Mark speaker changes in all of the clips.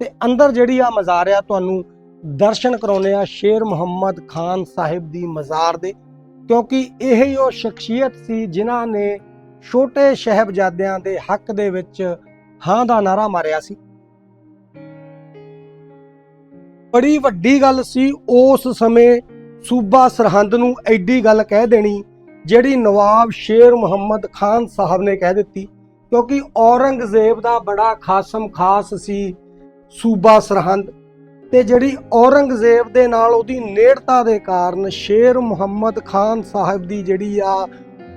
Speaker 1: ਤੇ ਅੰਦਰ ਜਿਹੜੀ ਆ ਮਜ਼ਾਰ ਆ, ਤੁਹਾਨੂੰ ਦਰਸ਼ਨ ਕਰਾਉਨੇ ਆ ਸ਼ੇਰ ਮੁਹੰਮਦ ਖਾਨ ਸਾਹਿਬ ਦੀ ਮਜ਼ਾਰ ਦੇ, ਕਿਉਂਕਿ ਇਹ ਹੀ ਉਹ ਸ਼ਖਸੀਅਤ ਸੀ ਜਿਨ੍ਹਾਂ ਨੇ ਛੋਟੇ ਸ਼ਹਿਬਜ਼ਾਦਿਆਂ ਦੇ ਹੱਕ ਦੇ ਵਿੱਚ ਹਾਂ ਦਾ ਨਾਰਾ ਮਾਰਿਆ ਸੀ। ਬੜੀ ਵੱਡੀ ਗੱਲ ਸੀ, ਉਸ ਸਮੇਂ ਸੂਬਾ ਸਰਹੰਦ ਨੂੰ ਐਡੀ ਗੱਲ ਕਹਿ ਦੇਣੀ, ਜਿਹੜੀ ਨਵਾਬ ਸ਼ੇਰ ਮੁਹੰਮਦ ਖਾਨ ਸਾਹਿਬ ਨੇ ਕਹਿ ਦਿੱਤੀ, ਕਿਉਂਕਿ ਔਰੰਗਜ਼ੇਬ ਦਾ ਬੜਾ ਖਾਸਮ ਖਾਸ ਸੀ ਸੂਬਾ ਸਰਹੰਦ ਤੇ ਜਿਹੜੀ ਔਰੰਗਜ਼ੇਬ ਦੇ ਨਾਲ ਉਹਦੀ ਨੇੜਤਾ ਦੇ ਕਾਰਨ ਸ਼ੇਰ ਮੁਹੰਮਦ ਖਾਨ ਸਾਹਿਬ ਦੀ ਜਿਹੜੀ ਆ,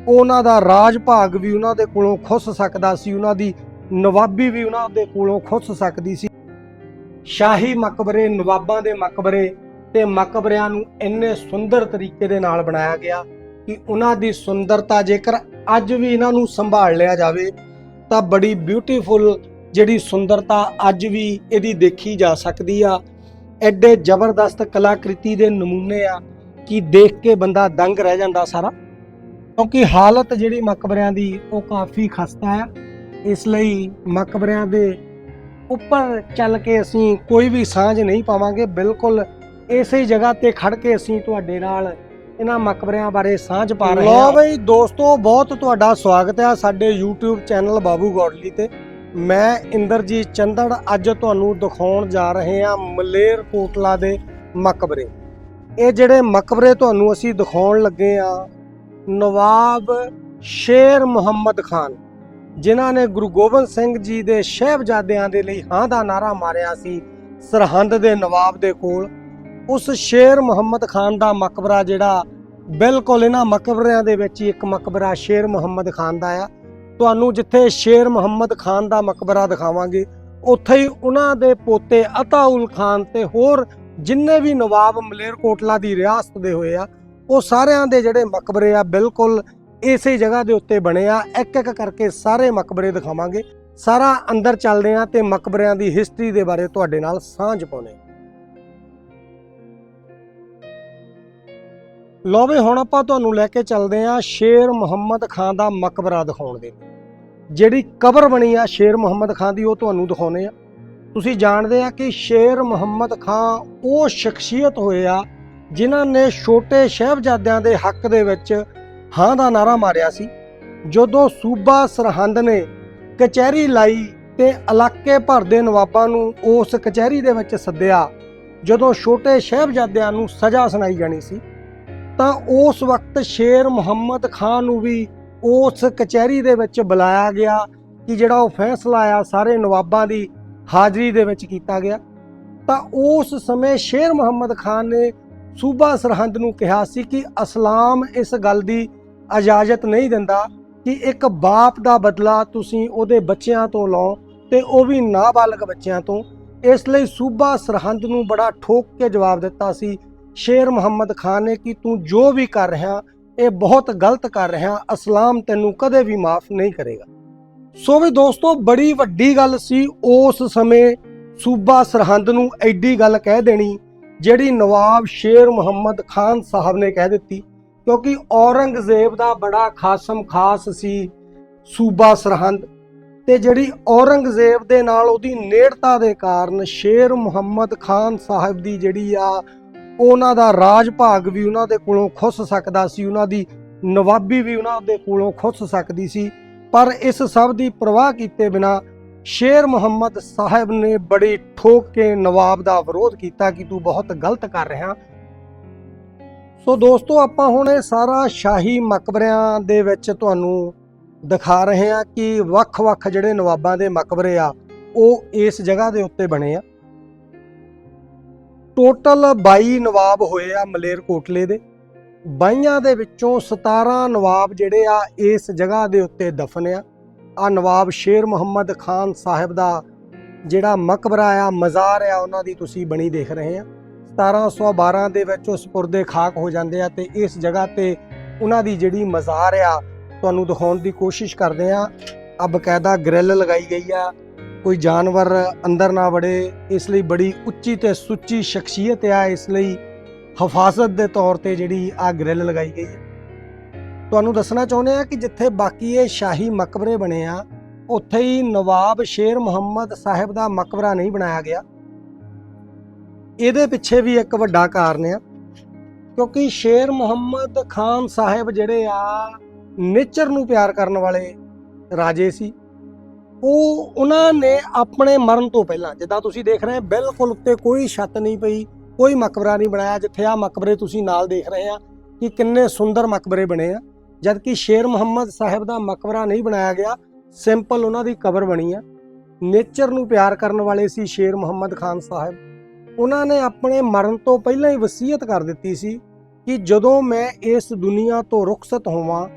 Speaker 1: ਉਹਨਾਂ ਦਾ ਰਾਜ ਭਾਗ ਵੀ ਉਹਨਾਂ ਦੇ ਕੋਲੋਂ ਖੁੱਸ ਸਕਦਾ ਸੀ, ਉਹਨਾਂ ਦੀ ਨਵਾਬੀ ਵੀ ਉਹਨਾਂ ਦੇ ਕੋਲੋਂ ਖੁੱਸ ਸਕਦੀ ਸੀ। ਸ਼ਾਹੀ ਮਕਬਰੇ, ਨਵਾਬਾਂ ਦੇ ਮਕਬਰੇ ਤੇ ਮਕਬਰਿਆਂ ਨੂੰ ਇੰਨੇ ਸੁੰਦਰ ਤਰੀਕੇ ਦੇ ਨਾਲ ਬਣਾਇਆ ਗਿਆ ਕਿ ਉਹਨਾਂ ਦੀ ਸੁੰਦਰਤਾ ਜੇਕਰ ਅੱਜ ਵੀ ਇਹਨਾਂ ਨੂੰ ਸੰਭਾਲ ਲਿਆ ਜਾਵੇ, ਤਾਂ ਬੜੀ ਬਿਊਟੀਫੁਲ ਜਿਹੜੀ ਸੁੰਦਰਤਾ ਅੱਜ ਵੀ ਇਹਦੀ ਦੇਖੀ ਜਾ ਸਕਦੀ ਆ, ਐਡੇ ਜ਼ਬਰਦਸਤ ਕਲਾਕ੍ਰਿਤੀ ਦੇ ਨਮੂਨੇ ਆ ਕਿ ਦੇਖ ਕੇ ਬੰਦਾ ਦੰਗ ਰਹਿ ਜਾਂਦਾ ਸਾਰਾ। ਕਿਉਂਕਿ ਹਾਲਤ ਜਿਹੜੀ ਮਕਬਰਿਆਂ ਦੀ, ਉਹ ਕਾਫੀ ਖਸਤਾ ਹੈ ਇਸ ਲਈ ਮਕਬਰਿਆਂ ਦੇ ਉੱਪਰ ਚੱਲ ਕੇ ਅਸੀਂ ਕੋਈ ਵੀ ਸਾਂਝ ਨਹੀਂ ਪਾਵਾਂਗੇ। ਬਿਲਕੁਲ ਇਸੇ ਜਗ੍ਹਾ ਤੇ ਖੜ ਕੇ ਅਸੀਂ ਤੁਹਾਡੇ ਨਾਲ ਇਹਨਾਂ ਮਕਬਰਿਆਂ ਬਾਰੇ ਸਾਂਝ ਪਾ ਰਹੇ ਹਾਂ। ਲੋ ਬਈ ਦੋਸਤੋ, ਬਹੁਤ ਤੁਹਾਡਾ ਸਵਾਗਤ ਹੈ ਸਾਡੇ YouTube ਚੈਨਲ ਬਾਬੂ ਗੋਡਲੀ ਤੇ। ਮੈਂ ਇੰਦਰਜੀਤ ਚੰਦੜ ਅੱਜ ਤੁਹਾਨੂੰ ਦਿਖਾਉਣ ਜਾ ਰਹੇ ਹਾਂ ਮਲੇਰ ਕੋਟਲਾ ਦੇ ਮਕਬਰੇ। ਇਹ ਜਿਹੜੇ ਮਕਬਰੇ ਤੁਹਾਨੂੰ ਅਸੀਂ ਦਿਖਾਉਣ ਲੱਗੇ ਆ ਨਵਾਬ ਸ਼ੇਰ ਮੁਹੰਮਦ ਖਾਨ, ਜਿਨ੍ਹਾਂ ਨੇ ਗੁਰੂ ਗੋਬਿੰਦ ਸਿੰਘ ਜੀ ਦੇ ਸ਼ਹਿਬਜ਼ਾਦਿਆਂ ਦੇ ਲਈ ਹਾਂ ਦਾ ਨਾਰਾ ਮਾਰਿਆ ਸੀ ਸਰਹੰਦ ਦੇ ਨਵਾਬ ਦੇ ਕੋਲ। ਉਸ ਸ਼ੇਰ ਮੁਹੰਮਦ ਖਾਨ ਦਾ ਮਕਬਰਾ ਜਿਹੜਾ ਬਿਲਕੁਲ ਇਹਨਾਂ ਮਕਬਰਿਆਂ ਦੇ ਵਿੱਚ ਹੀ ਇੱਕ ਮਕਬਰਾ ਸ਼ੇਰ ਮੁਹੰਮਦ ਖਾਨ ਦਾ ਆ। ਤੁਹਾਨੂੰ ਜਿੱਥੇ ਸ਼ੇਰ ਮੁਹੰਮਦ ਖਾਨ ਦਾ ਮਕਬਰਾ ਦਿਖਾਵਾਂਗੇ, ਉੱਥੇ ਹੀ ਉਹਨਾਂ ਦੇ ਪੋਤੇ ਅਤਾਉਲ ਖਾਨ ਤੇ ਹੋਰ ਜਿੰਨੇ ਵੀ ਨਵਾਬ ਮਲੇਰਕੋਟਲਾ ਦੀ ਰਿਆਸਤ ਦੇ ਹੋਏ ਆ, ਉਹ ਸਾਰਿਆਂ ਦੇ ਜਿਹੜੇ ਮਕਬਰੇ ਆ ਬਿਲਕੁਲ ਇਸੇ ਜਗ੍ਹਾ ਦੇ ਉੱਤੇ ਬਣੇ ਆ। ਇੱਕ ਇੱਕ ਕਰਕੇ ਸਾਰੇ ਮਕਬਰੇ ਦਿਖਾਵਾਂਗੇ। ਸਾਰਾ ਅੰਦਰ ਚੱਲਦੇ ਆ ਤੇ ਮਕਬਰਿਆਂ ਦੀ ਹਿਸਟਰੀ ਦੇ ਬਾਰੇ ਤੁਹਾਡੇ ਨਾਲ ਸਾਂਝ ਪਾਉਨੇ ਲੋ ਵੀ ਹੁਣ ਆਪਾਂ ਤੁਹਾਨੂੰ ਲੈ ਕੇ ਚੱਲਦੇ ਆ ਸ਼ੇਰ ਮੁਹੰਮਦ ਖਾਨ ਦਾ ਮਕਬਰਾ ਦਿਖਾਉਣ ਦੇ ਜਿਹੜੀ ਕਬਰ ਬਣੀ ਆ ਸ਼ੇਰ ਮੁਹੰਮਦ ਖਾਨ ਦੀ, ਉਹ ਤੁਹਾਨੂੰ ਦਿਖਾਉਨੇ ਆ ਤੁਸੀਂ ਜਾਣਦੇ ਆ ਕਿ ਸ਼ੇਰ ਮੁਹੰਮਦ ਖਾਨ ਉਹ ਸ਼ਖਸੀਅਤ ਹੋਏ ਆ, ਜਿਨ੍ਹਾਂ ਨੇ ਛੋਟੇ ਸ਼ਹਿਬਜ਼ਾਦਿਆਂ ਦੇ ਹੱਕ ਦੇ ਵਿੱਚ ਹਾਂ ਦਾ ਨਾਰਾ ਮਾਰਿਆ ਸੀ। ਜਦੋਂ ਸੂਬਾ ਸਰਹੰਦ ਨੇ ਕਚਹਿਰੀ ਲਾਈ ਤੇ ਇਲਾਕੇ ਭਰ ਦੇ ਨਵਾਬਾਂ ਨੂੰ ਉਸ ਕਚਹਿਰੀ ਦੇ ਵਿੱਚ ਸੱਦਿਆ, ਜਦੋਂ ਛੋਟੇ ਸ਼ਹਿਬਜ਼ਾਦਿਆਂ ਨੂੰ ਸਜ਼ਾ ਸੁਣਾਈ ਜਾਣੀ ਸੀ ਤਾਂ ਉਸ ਵਕਤ ਸ਼ੇਰ ਮੁਹੰਮਦ ਖਾਨ ਨੂੰ ਵੀ ਉਸ ਕਚਹਿਰੀ ਦੇ ਵਿੱਚ ਬੁਲਾਇਆ ਗਿਆ ਕਿ ਜਿਹੜਾ ਉਹ ਫੈਸਲਾ ਆ ਸਾਰੇ ਨਵਾਬਾਂ ਦੀ ਹਾਜ਼ਰੀ ਦੇ ਵਿੱਚ ਕੀਤਾ ਗਿਆ। ਤਾਂ ਉਸ ਸਮੇਂ ਸ਼ੇਰ ਮੁਹੰਮਦ ਖਾਨ ਨੇ ਸੂਬਾ ਸਰਹੰਦ ਨੂੰ ਕਿਹਾ ਸੀ ਕਿ ਇਸਲਾਮ ਇਸ ਗੱਲ ਦੀ ਇਜਾਜ਼ਤ ਨਹੀਂ ਦਿੰਦਾ ਕਿ ਇੱਕ ਬਾਪ ਦਾ ਬਦਲਾ ਤੁਸੀਂ ਉਹਦੇ ਬੱਚਿਆਂ ਤੋਂ ਲਓ ਤੇ ਉਹ ਵੀ ਨਾਬਾਲਗ ਬੱਚਿਆਂ ਤੋਂ। ਇਸ ਲਈ ਸੂਬਾ ਸਰਹੰਦ ਨੂੰ ਬੜਾ ਠੋਕ ਕੇ ਜਵਾਬ ਦਿੱਤਾ ਸੀ ਸ਼ੇਰ ਮੁਹੰਮਦ ਖਾਨ ਨੇ ਕਿ ਤੂੰ ਜੋ ਵੀ ਕਰ ਰਿਹਾ, ਇਹ ਬਹੁਤ ਗਲਤ ਕਰ ਰਿਹਾ ਇਸਲਾਮ ਤੈਨੂੰ ਕਦੇ ਵੀ ਮਾਫ ਨਹੀਂ ਕਰੇਗਾ। ਸੋ ਵੀ ਦੋਸਤੋ, ਬੜੀ ਵੱਡੀ ਗੱਲ ਸੀ ਉਸ ਸਮੇਂ ਸੂਬਾ ਸਰਹੰਦ ਨੂੰ ਐਡੀ ਗੱਲ ਕਹਿ ਦੇਣੀ, ਜਿਹੜੀ ਨਵਾਬ ਸ਼ੇਰ ਮੁਹੰਮਦ ਖਾਨ ਸਾਹਿਬ ਨੇ ਕਹਿ ਦਿੱਤੀ, ਕਿਉਂਕਿ ਔਰੰਗਜ਼ੇਬ ਦਾ ਬੜਾ ਖਾਸਮ ਖਾਸ ਸੀ ਸੂਬਾ ਸਰਹੰਦ ਤੇ ਜਿਹੜੀ ਔਰੰਗਜ਼ੇਬ ਦੇ ਨਾਲ ਉਹਦੀ ਨੇੜਤਾ ਦੇ ਕਾਰਨ ਸ਼ੇਰ ਮੁਹੰਮਦ ਖਾਨ ਸਾਹਿਬ ਦੀ ਜਿਹੜੀ ਆ ਉਹਨਾਂ ਦਾ ਰਾਜ ਭਾਗ ਵੀ ਉਹਨਾਂ ਦੇ ਕੋਲੋਂ ਖੁੱਸ ਸਕਦਾ ਸੀ, ਉਹਨਾਂ ਦੀ ਨਵਾਬੀ ਵੀ ਉਹਨਾਂ ਦੇ ਕੋਲੋਂ ਖੁੱਸ ਸਕਦੀ ਸੀ। ਪਰ ਇਸ ਸਭ ਦੀ ਪਰਵਾਹ ਕੀਤੇ ਬਿਨਾ ਸ਼ੇਰ ਮੁਹੰਮਦ ਸਾਹਿਬ ਨੇ ਬੜੀ ਠੋਕ ਕੇ ਨਵਾਬ ਦਾ ਵਿਰੋਧ ਕੀਤਾ ਕਿ ਤੂੰ ਬਹੁਤ ਗਲਤ ਕਰ ਰਿਹਾ। ਸੋ ਦੋਸਤੋ, ਆਪਾਂ ਹੁਣ ਇਹ ਸਾਰਾ ਸ਼ਾਹੀ ਮਕਬਰਿਆਂ ਦੇ ਵਿੱਚ ਤੁਹਾਨੂੰ ਦਿਖਾ ਰਹੇ ਹਾਂ ਕਿ ਵੱਖ-ਵੱਖ ਜਿਹੜੇ ਨਵਾਬਾਂ ਦੇ ਮਕਬਰੇ ਆ, ਉਹ ਇਸ ਜਗ੍ਹਾ ਦੇ ਉੱਤੇ ਬਣੇ ਆ। ਟੋਟਲ 22 ਨਵਾਬ ਹੋਏ ਆ ਮਲੇਰਕੋਟਲੇ ਦੇ। 22 ਦੇ ਵਿੱਚੋਂ 17 ਨਵਾਬ ਜਿਹੜੇ ਆ ਇਸ ਜਗ੍ਹਾ ਦੇ ਉੱਤੇ ਦਫਨ ਆ। ਆ ਨਵਾਬ ਸ਼ੇਰ ਮੁਹੰਮਦ ਖਾਨ ਸਾਹਿਬ ਦਾ ਜਿਹੜਾ ਮਕਬਰਾ ਆ, ਮਜ਼ਾਰ ਆ, ਉਹਨਾਂ ਦੀ ਤੁਸੀਂ ਬਣੀ ਦੇਖ ਰਹੇ ਆ। 1712 ਦੇ ਵਿੱਚ ਉਸ ਪੁਰਦੇ ਖਾਕ ਹੋ ਜਾਂਦੇ ਆ ਤੇ ਇਸ ਜਗ੍ਹਾ ਤੇ ਉਹਨਾਂ ਦੀ ਜਿਹੜੀ ਮਜ਼ਾਰ ਆ, ਤੁਹਾਨੂੰ ਦਿਖਾਉਣ ਦੀ ਕੋਸ਼ਿਸ਼ ਕਰਦੇ ਆ। ਆ ਬਕਾਇਦਾ ਗ੍ਰਿਲ ਲਗਾਈ ਗਈ ਆ। ਕੋਈ ਜਾਨਵਰ ਅੰਦਰ ਨਾ ਵੜੇ, ਇਸ ਲਈ ਬੜੀ ਉੱਚੀ ਤੇ ਸੁੱਚੀ ਸ਼ਖਸੀਅਤ ਆ, ਇਸ ਲਈ ਹਫਾਜ਼ਤ ਦੇ ਤੌਰ ਤੇ ਜਿਹੜੀ ਆ ਗ੍ਰਿਲ ਲਗਾਈ ਗਈ ਹੈ। ਤੁਹਾਨੂੰ ਦੱਸਣਾ ਚਾਹੁੰਦੇ ਆ ਕਿ ਜਿੱਥੇ ਬਾਕੀ ਇਹ ਸ਼ਾਹੀ ਮਕਬਰੇ ਬਣੇ ਆ, ਉੱਥੇ ਹੀ ਨਵਾਬ ਸ਼ੇਰ ਮੁਹੰਮਦ ਸਾਹਿਬ ਦਾ ਮਕਬਰਾ ਨਹੀਂ ਬਣਾਇਆ ਗਿਆ। ਇਹਦੇ ਪਿੱਛੇ ਵੀ ਇੱਕ ਵੱਡਾ ਕਾਰਨ ਆ, ਕਿਉਂਕਿ ਸ਼ੇਰ ਮੁਹੰਮਦ ਖਾਨ ਸਾਹਿਬ ਜਿਹੜੇ ਆ, ਨੇਚਰ ਨੂੰ ਪਿਆਰ ਕਰਨ ਵਾਲੇ ਰਾਜੇ ਸੀ। ਉਹ, ਉਹਨਾਂ ਨੇ ਆਪਣੇ ਮਰਨ ਤੋਂ ਪਹਿਲਾਂ, ਜਿੱਦਾਂ ਤੁਸੀਂ ਦੇਖ ਰਹੇ ਬਿਲਕੁਲ ਉੱਤੇ ਕੋਈ ਛੱਤ ਨਹੀਂ ਪਈ, ਕੋਈ ਮਕਬਰਾ ਨਹੀਂ ਬਣਾਇਆ, ਜਿੱਥੇ ਆ ਮਕਬਰੇ ਤੁਸੀਂ ਨਾਲ ਦੇਖ ਰਹੇ ਆ ਕਿ ਕਿੰਨੇ ਸੁੰਦਰ ਮਕਬਰੇ ਬਣੇ ਆ। ਜਦ ਕਿ ਸ਼ੇਰ ਮੁਹੰਮਦ ਸਾਹਿਬ ਦਾ ਮਕਬਰਾ ਨਹੀਂ ਬਣਾਇਆ ਗਿਆ, ਸਿੰਪਲ ਉਹਨਾਂ ਦੀ ਕਬਰ ਬਣੀ ਆ। ਨੇਚਰ ਨੂੰ ਪਿਆਰ ਕਰਨ ਵਾਲੇ ਸੀ ਸ਼ੇਰ ਮੁਹੰਮਦ ਖਾਨ ਸਾਹਿਬ। ਉਹਨਾਂ ਨੇ ਆਪਣੇ ਮਰਨ ਤੋਂ ਪਹਿਲਾਂ ਹੀ ਵਸੀਅਤ ਕਰ ਦਿੱਤੀ ਸੀ ਕਿ ਜਦੋਂ ਮੈਂ ਇਸ ਦੁਨੀਆ ਤੋਂ ਰੁਖਸਤ ਹੋਵਾਂ,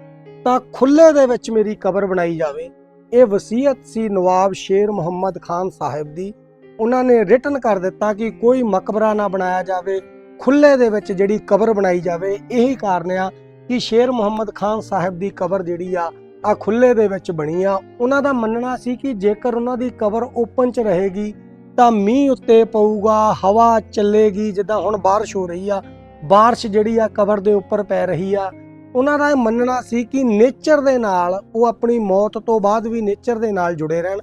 Speaker 1: ਤਾਂ ਖੁੱਲੇ ਦੇ ਵਿੱਚ ਮੇਰੀ ਕਬਰ ਬਣਾਈ ਜਾਵੇ। ਇਹ ਵਸੀਅਤ ਸੀ ਨਵਾਬ ਸ਼ੇਰ ਮੁਹੰਮਦ ਖਾਨ ਸਾਹਿਬ ਦੀ। ਉਹਨਾਂ ਨੇ ਰਿਟਨ ਕਰ ਦਿੱਤਾ ਕਿ ਕੋਈ ਮਕਬਰਾ ਨਾ ਬਣਾਇਆ ਜਾਵੇ ਖੁੱਲੇ ਦੇ ਵਿੱਚ ਜਿਹੜੀ ਕਬਰ ਬਣਾਈ ਜਾਵੇ, ਇਹੀ ਕਾਰਨ ਆ ਕਿ ਸ਼ੇਰ ਮੁਹੰਮਦ ਖਾਨ ਸਾਹਿਬ ਦੀ ਕਬਰ ਜਿਹੜੀ ਆ ਆ ਖੁੱਲੇ ਦੇ ਵਿੱਚ ਬਣੀ ਆ। ਉਹਨਾਂ ਦਾ ਮੰਨਣਾ ਸੀ ਕਿ ਜੇਕਰ ਉਹਨਾਂ ਦੀ ਕਬਰ ਓਪਨ 'ਚ ਰਹੇਗੀ, ਤਾਂ ਮੀਂਹ ਉੱਤੇ ਪਊਗਾ, ਹਵਾ ਚੱਲੇਗੀ, ਜਿੱਦਾਂ ਹੁਣ ਬਾਰਿਸ਼ ਹੋ ਰਹੀ ਆ। ਬਾਰਿਸ਼ ਜਿਹੜੀ ਆ ਕਬਰ ਦੇ ਉੱਪਰ ਪੈ ਰਹੀ ਆ। ਉਹਨਾਂ ਦਾ ਇਹ ਮੰਨਣਾ ਸੀ ਕਿ ਨੇਚਰ ਦੇ ਨਾਲ, ਉਹ ਆਪਣੀ ਮੌਤ ਤੋਂ ਬਾਅਦ ਵੀ ਨੇਚਰ ਦੇ ਨਾਲ ਜੁੜੇ ਰਹਿਣ।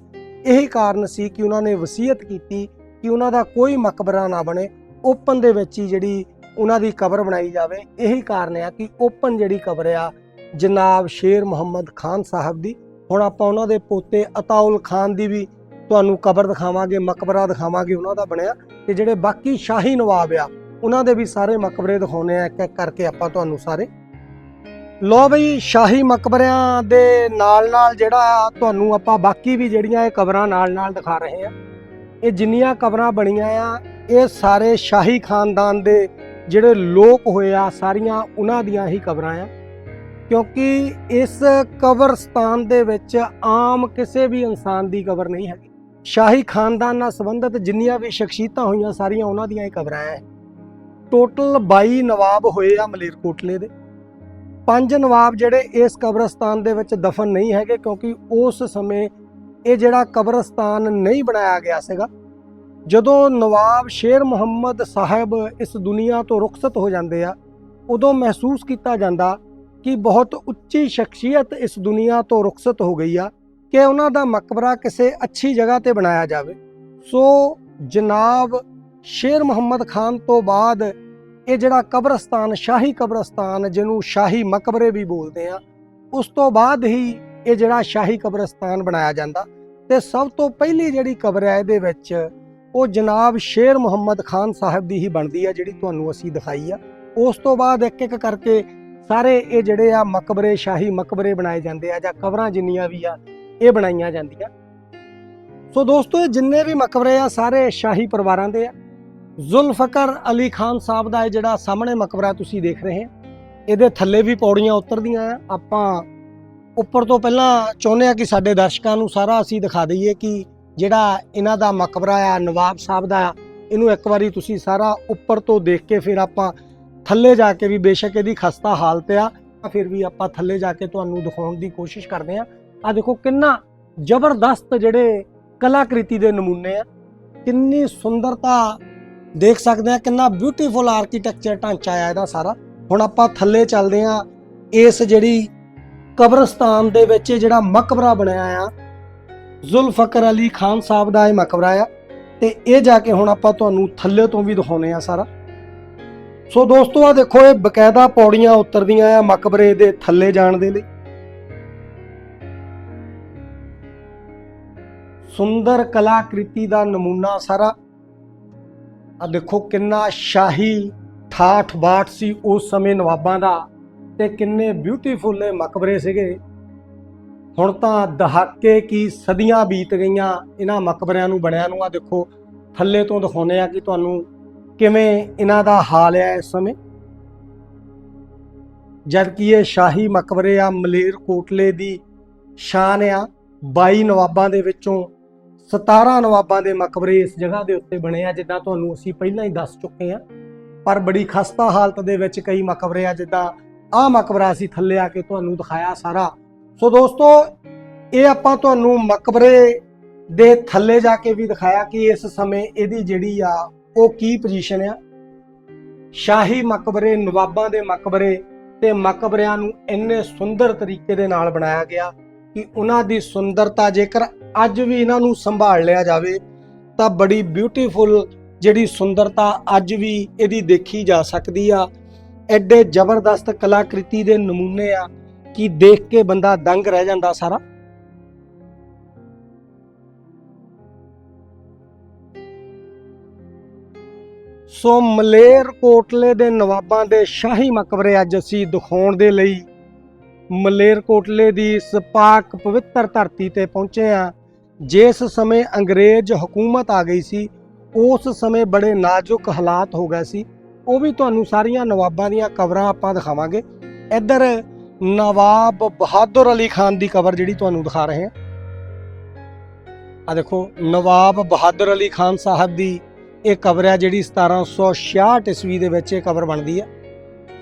Speaker 1: ਇਹੀ ਕਾਰਨ ਸੀ ਕਿ ਉਹਨਾਂ ਨੇ ਵਸੀਅਤ ਕੀਤੀ ਕਿ ਉਹਨਾਂ ਦਾ ਕੋਈ ਮਕਬਰਾ ਨਾ ਬਣੇ, ਓਪਨ ਦੇ ਵਿੱਚ ਹੀ ਜਿਹੜੀ ਉਹਨਾਂ ਦੀ ਕਬਰ ਬਣਾਈ ਜਾਵੇ। ਇਹੀ ਕਾਰਨ ਆ ਕਿ ਓਪਨ ਜਿਹੜੀ ਕਬਰ ਆ, ਜਨਾਬ ਸ਼ੇਰ ਮੁਹੰਮਦ ਖਾਨ ਸਾਹਿਬ ਦੀ। ਹੁਣ ਆਪਾਂ ਉਹਨਾਂ ਦੇ ਪੋਤੇ ਅਤਾਉਲ ਖਾਨ ਦੀ ਵੀ ਤੁਹਾਨੂੰ ਕਬਰ ਦਿਖਾਵਾਂਗੇ, ਮਕਬਰਾ ਦਿਖਾਵਾਂਗੇ, ਉਹਨਾਂ ਦਾ ਬਣਿਆ। ਤੇ ਜਿਹੜੇ ਬਾਕੀ ਸ਼ਾਹੀ ਨਵਾਬ ਆ, ਉਹਨਾਂ ਦੇ ਵੀ ਸਾਰੇ ਮਕਬਰੇ ਦਿਖਾਉਣੇ ਆ ਇੱਕ ਇੱਕ ਕਰਕੇ ਆਪਾਂ ਤੁਹਾਨੂੰ ਸਾਰੇ ਲੋ ਬਈ, ਸ਼ਾਹੀ ਮਕਬਰਿਆਂ ਦੇ ਨਾਲ ਨਾਲ ਜਿਹੜਾ ਤੁਹਾਨੂੰ ਆਪਾਂ ਬਾਕੀ ਵੀ ਜਿਹੜੀਆਂ ਇਹ ਕਬਰਾਂ ਨਾਲ ਨਾਲ ਦਿਖਾ ਰਹੇ ਆ। ਇਹ ਜਿੰਨੀਆਂ ਕਬਰਾਂ ਬਣੀਆਂ ਆ, ਇਹ ਸਾਰੇ ਸ਼ਾਹੀ ਖਾਨਦਾਨ ਦੇ ਜਿਹੜੇ ਲੋਕ ਹੋਏ ਆ, ਸਾਰੀਆਂ ਉਹਨਾਂ ਦੀਆਂ ਹੀ ਕਬਰਾਂ ਆ। ਕਿਉਂਕਿ ਇਸ ਕਬਰਸਤਾਨ ਦੇ ਵਿੱਚ ਆਮ ਕਿਸੇ ਵੀ ਇਨਸਾਨ ਦੀ ਕਬਰ ਨਹੀਂ ਹੈਗੀ। ਸ਼ਾਹੀ ਖਾਨਦਾਨ ਨਾਲ ਸੰਬੰਧਿਤ ਜਿੰਨੀਆਂ ਵੀ ਸ਼ਖਸੀਅਤਾਂ ਹੋਈਆਂ, ਸਾਰੀਆਂ ਉਹਨਾਂ ਦੀਆਂ ਹੀ ਕਬਰਾਂ ਆ। ਟੋਟਲ 22 ਨਵਾਬ ਹੋਏ ਆ ਮਲੇਰਕੋਟਲੇ ਦੇ। ਪੰਜ ਨਵਾਬ ਜਿਹੜੇ ਇਸ ਕਬਰਸਤਾਨ ਦੇ ਵਿੱਚ ਦਫਨ ਨਹੀਂ ਹੈਗੇ ਕਿਉਂਕਿ ਉਸ ਸਮੇਂ ਇਹ ਜਿਹੜਾ ਕਬਰਸਤਾਨ ਨਹੀਂ ਬਣਾਇਆ ਗਿਆ ਸੀਗਾ। ਜਦੋਂ ਨਵਾਬ ਸ਼ੇਰ ਮੁਹੰਮਦ ਸਾਹਿਬ ਇਸ ਦੁਨੀਆ ਤੋਂ ਰੁਖਸਤ ਹੋ ਜਾਂਦੇ ਆ, ਉਦੋਂ ਮਹਿਸੂਸ ਕੀਤਾ ਜਾਂਦਾ ਕਿ ਬਹੁਤ ਉੱਚੀ ਸ਼ਖਸੀਅਤ ਇਸ ਦੁਨੀਆ ਤੋਂ ਰੁਖਸਤ ਹੋ ਗਈ ਆ ਕਿ ਉਹਨਾਂ ਦਾ ਮਕਬਰਾ ਕਿਸੇ ਅੱਛੀ ਜਗ੍ਹਾ ਤੇ ਬਣਾਇਆ ਜਾਵੇ। ਸੋ ਜਨਾਬ ਸ਼ੇਰ ਮੁਹੰਮਦ ਖਾਨ ਤੋਂ ਬਾਅਦ ਇਹ ਜਿਹੜਾ ਕਬਰਸਤਾਨ, ਸ਼ਾਹੀ ਕਬਰਸਤਾਨ, ਜਿਹਨੂੰ ਸ਼ਾਹੀ ਮਕਬਰੇ ਵੀ ਬੋਲਦੇ ਆ, ਉਸ ਤੋਂ ਬਾਅਦ ਹੀ ਇਹ ਜਿਹੜਾ ਸ਼ਾਹੀ ਕਬਰਸਤਾਨ ਬਣਾਇਆ ਜਾਂਦਾ। ਤੇ ਸਭ ਤੋਂ ਪਹਿਲੀ ਜਿਹੜੀ ਕਬਰ ਹੈ ਇਹਦੇ ਵਿੱਚ ਉਹ ਜਨਾਬ ਸ਼ੇਰ ਮੁਹੰਮਦ ਖਾਨ ਸਾਹਿਬ ਦੀ ਹੀ ਬਣਦੀ ਆ, ਜਿਹੜੀ ਤੁਹਾਨੂੰ ਅਸੀਂ ਦਿਖਾਈ ਆ। ਉਸ ਤੋਂ ਬਾਅਦ ਇੱਕ ਇੱਕ ਕਰਕੇ ਸਾਰੇ ਇਹ ਜਿਹੜੇ ਆ ਮਕਬਰੇ, ਸ਼ਾਹੀ ਮਕਬਰੇ ਬਣਾਏ ਜਾਂਦੇ ਆ, ਜਾਂ ਕਬਰਾਂ ਜਿੰਨੀਆਂ ਵੀ ਆ, ਇਹ ਬਣਾਈਆਂ ਜਾਂਦੀਆਂ। ਸੋ ਦੋਸਤੋ, ਇਹ ਜਿੰਨੇ ਵੀ ਮਕਬਰੇ ਆ, ਸਾਰੇ ਸ਼ਾਹੀ ਪਰਿਵਾਰਾਂ ਦੇ ਆ। ਜ਼ੁਲਫਕਰ ਅਲੀ ਖਾਨ ਸਾਹਿਬ ਦਾ ਇਹ ਜਿਹੜਾ ਸਾਹਮਣੇ ਮਕਬਰਾ ਤੁਸੀਂ ਦੇਖ ਰਹੇ ਹੋ, ਇਹਦੇ ਥੱਲੇ ਵੀ ਪੌੜੀਆਂ ਉਤਰਦੀਆਂ ਆ। ਆਪਾਂ ਉੱਪਰ ਤੋਂ ਪਹਿਲਾਂ ਚਾਹੁੰਦੇ ਆ ਕਿ ਸਾਡੇ ਦਰਸ਼ਕਾਂ ਨੂੰ ਸਾਰਾ ਅਸੀਂ ਦਿਖਾ ਦਈਏ ਕਿ ਜਿਹੜਾ ਇਹਨਾਂ ਦਾ ਮਕਬਰਾ ਆ, ਨਵਾਬ ਸਾਹਿਬ ਦਾ ਆ ਇਹਨੂੰ ਇੱਕ ਵਾਰੀ ਤੁਸੀਂ ਸਾਰਾ ਉੱਪਰ ਤੋਂ ਦੇਖ ਕੇ ਫਿਰ ਆਪਾਂ ਥੱਲੇ ਜਾ ਕੇ ਵੀ ਬੇਸ਼ੱਕ ਇਹਦੀ ਖਸਤਾ ਹਾਲਤ ਆ ਫਿਰ ਵੀ ਆਪਾਂ ਥੱਲੇ ਜਾ ਕੇ ਤੁਹਾਨੂੰ ਦਿਖਾਉਣ ਦੀ ਕੋਸ਼ਿਸ਼ ਕਰਦੇ ਆ ਆ ਦੇਖੋ ਕਿੰਨਾ ਜ਼ਬਰਦਸਤ ਜਿਹੜੇ ਕਲਾਕ੍ਰਿਤੀ ਦੇ ਨਮੂਨੇ ਆ, ਕਿੰਨੀ ਸੁੰਦਰਤਾ ਦੇਖ ਸਕਦੇ ਆ ਕਿੰਨਾ ਬਿਊਟੀਫੁਲ ਆਰਕੀਟੈਕਚਰ ਢਾਂਚਾ ਆ ਇਹਦਾ ਸਾਰਾ। ਹੁਣ ਆਪਾਂ ਥੱਲੇ ਚੱਲਦੇ ਆ ਇਸ ਜਿਹੜੀ ਕਬਰਸਤਾਨ ਦੇ ਵਿੱਚ ਇਹ ਜਿਹੜਾ ਮਕਬਰਾ ਬਣਿਆ ਆ, ਜ਼ੁਲਫਕਰ ਅਲੀ ਖਾਨ ਸਾਹਿਬ ਦਾ ਇਹ ਮਕਬਰਾ ਆ। ਤੇ ਇਹ ਜਾ ਕੇ ਹੁਣ ਆਪਾਂ ਤੁਹਾਨੂੰ ਥੱਲੇ ਤੋਂ ਵੀ ਦਿਖਾਉਨੇ ਆ ਸਾਰਾ। ਸੋ ਦੋਸਤੋ ਆ ਦੇਖੋ, ਇਹ ਬਕਾਇਦਾ ਪੌੜੀਆਂ ਉਤਰਦੀਆਂ ਆ ਮਕਬਰੇ ਦੇ ਥੱਲੇ ਜਾਣ ਦੇ ਲਈ। ਸੁੰਦਰ ਕਲਾਕ੍ਰਿਤੀ ਦਾ ਨਮੂਨਾ ਸਾਰਾ। ਆ ਦੇਖੋ ਕਿੰਨਾ ਸ਼ਾਹੀ ਠਾਠ ਬਾਠ ਸੀ ਉਸ ਸਮੇਂ ਨਵਾਬਾਂ ਦਾ ਤੇ ਕਿੰਨੇ ਬਿਊਟੀਫੁਲ ਇਹ ਮਕਬਰੇ ਸੀਗੇ। ਹੁਣ ਤਾਂ ਦਹਾਕੇ ਕੀ ਸਦੀਆਂ ਬੀਤ ਗਈਆਂ ਇਹਨਾਂ ਮਕਬਰਿਆਂ ਨੂੰ, ਬਣਿਆ ਨੂੰ। ਆ ਦੇਖੋ, ਥੱਲੇ ਤੋਂ ਦਿਖਾਉਨੇ ਆ ਕਿ ਤੁਹਾਨੂੰ ਕਿਵੇਂ ਇਹਨਾਂ ਦਾ ਹਾਲ ਹੈ ਇਸ ਸਮੇਂ। ਜਦ ਕਿ ਇਹ ਸ਼ਾਹੀ ਮਕਬਰੇ ਆ ਮਲੇਰ ਕੋਟਲੇ ਦੀ ਸ਼ਾਨ ਆ 22 ਨਵਾਬਾਂ ਦੇ ਵਿੱਚੋਂ 17 ਨਵਾਬਾਂ ਦੇ ਮਕਬਰੇ ਇਸ ਜਗ੍ਹਾ ਦੇ ਉੱਤੇ ਬਣੇ ਆ, ਜਿੱਦਾਂ ਤੁਹਾਨੂੰ ਅਸੀਂ ਪਹਿਲਾਂ ਹੀ ਦੱਸ ਚੁੱਕੇ ਆ। ਪਰ ਬੜੀ ਖਸਤਾ ਹਾਲਤ ਦੇ ਵਿੱਚ ਕਈ ਮਕਬਰੇ ਆ, ਜਿੱਦਾਂ ਆਹ ਮਕਬਰਾ ਅਸੀਂ ਥੱਲੇ ਆ ਕੇ ਤੁਹਾਨੂੰ ਦਿਖਾਇਆ ਸਾਰਾ। ਸੋ ਦੋਸਤੋ, ਇਹ ਆਪਾਂ ਤੁਹਾਨੂੰ ਮਕਬਰੇ ਦੇ ਥੱਲੇ ਜਾ ਕੇ ਵੀ ਦਿਖਾਇਆ ਕਿ ਇਸ ਸਮੇਂ ਇਹਦੀ ਜਿਹੜੀ ਆ, ਉਹ ਕੀ ਪੋਜੀਸ਼ਨ ਆ। ਸ਼ਾਹੀ ਮਕਬਰੇ, ਨਵਾਬਾਂ ਦੇ ਮਕਬਰੇ ਤੇ ਮਕਬਰਿਆਂ ਨੂੰ ਇੰਨੇ ਸੁੰਦਰ ਤਰੀਕੇ ਦੇ ਨਾਲ ਬਣਾਇਆ ਗਿਆ ਕਿ ਉਹਨਾਂ ਦੀ ਸੁੰਦਰਤਾ ਜੇਕਰ ਅੱਜ ਵੀ ਇਹਨਾਂ ਨੂੰ ਸੰਭਾਲ ਲਿਆ ਜਾਵੇ, ਤਾਂ ਬੜੀ ਬਿਊਟੀਫੁਲ ਜਿਹੜੀ ਸੁੰਦਰਤਾ ਅੱਜ ਵੀ ਇਹਦੀ ਦੇਖੀ ਜਾ ਸਕਦੀ ਆ। ਐਡੇ ਜ਼ਬਰਦਸਤ ਕਲਾਕ੍ਰਿਤੀ ਦੇ ਨਮੂਨੇ ਆ ਕਿ ਦੇਖ ਕੇ ਬੰਦਾ ਦੰਗ ਰਹਿ ਜਾਂਦਾ ਸਾਰਾ। ਸੋ ਮਲੇਰ ਕੋਟਲੇ ਦੇ ਨਵਾਬਾਂ ਦੇ ਸ਼ਾਹੀ ਮਕਬਰੇ ਅੱਜ ਅਸੀਂ ਦਿਖਾਉਣ ਦੇ ਲਈ ਮਲੇਰਕੋਟਲੇ ਦੀ ਇਸ ਪਾਕ ਪਵਿੱਤਰ ਧਰਤੀ ਤੇ ਪਹੁੰਚੇ ਆ। ਜਿਸ ਸਮੇਂ ਅੰਗਰੇਜ਼ ਹਕੂਮਤ ਆ ਗਈ ਸੀ, ਉਸ ਸਮੇਂ ਬੜੇ ਨਾਜ਼ੁਕ ਹਾਲਾਤ ਹੋ ਗਏ ਸੀ। ਉਹ ਵੀ ਤੁਹਾਨੂੰ ਸਾਰੀਆਂ ਨਵਾਬਾਂ ਦੀਆਂ ਕਬਰਾਂ ਆਪਾਂ ਦਿਖਾਵਾਂਗੇ। ਇੱਧਰ ਨਵਾਬ ਬਹਾਦਰ ਅਲੀ ਖਾਨ ਦੀ ਕਬਰ ਜਿਹੜੀ ਤੁਹਾਨੂੰ ਦਿਖਾ ਰਹੇ ਹਾਂ। ਆ ਦੇਖੋ, ਨਵਾਬ ਬਹਾਦਰ ਅਲੀ ਖਾਨ ਸਾਹਿਬ ਦੀ ਇਹ ਕਬਰ ਹੈ ਜਿਹੜੀ 1766 ਈਸਵੀ ਦੇ ਵਿੱਚ ਇਹ ਕਬਰ ਬਣਦੀ ਹੈ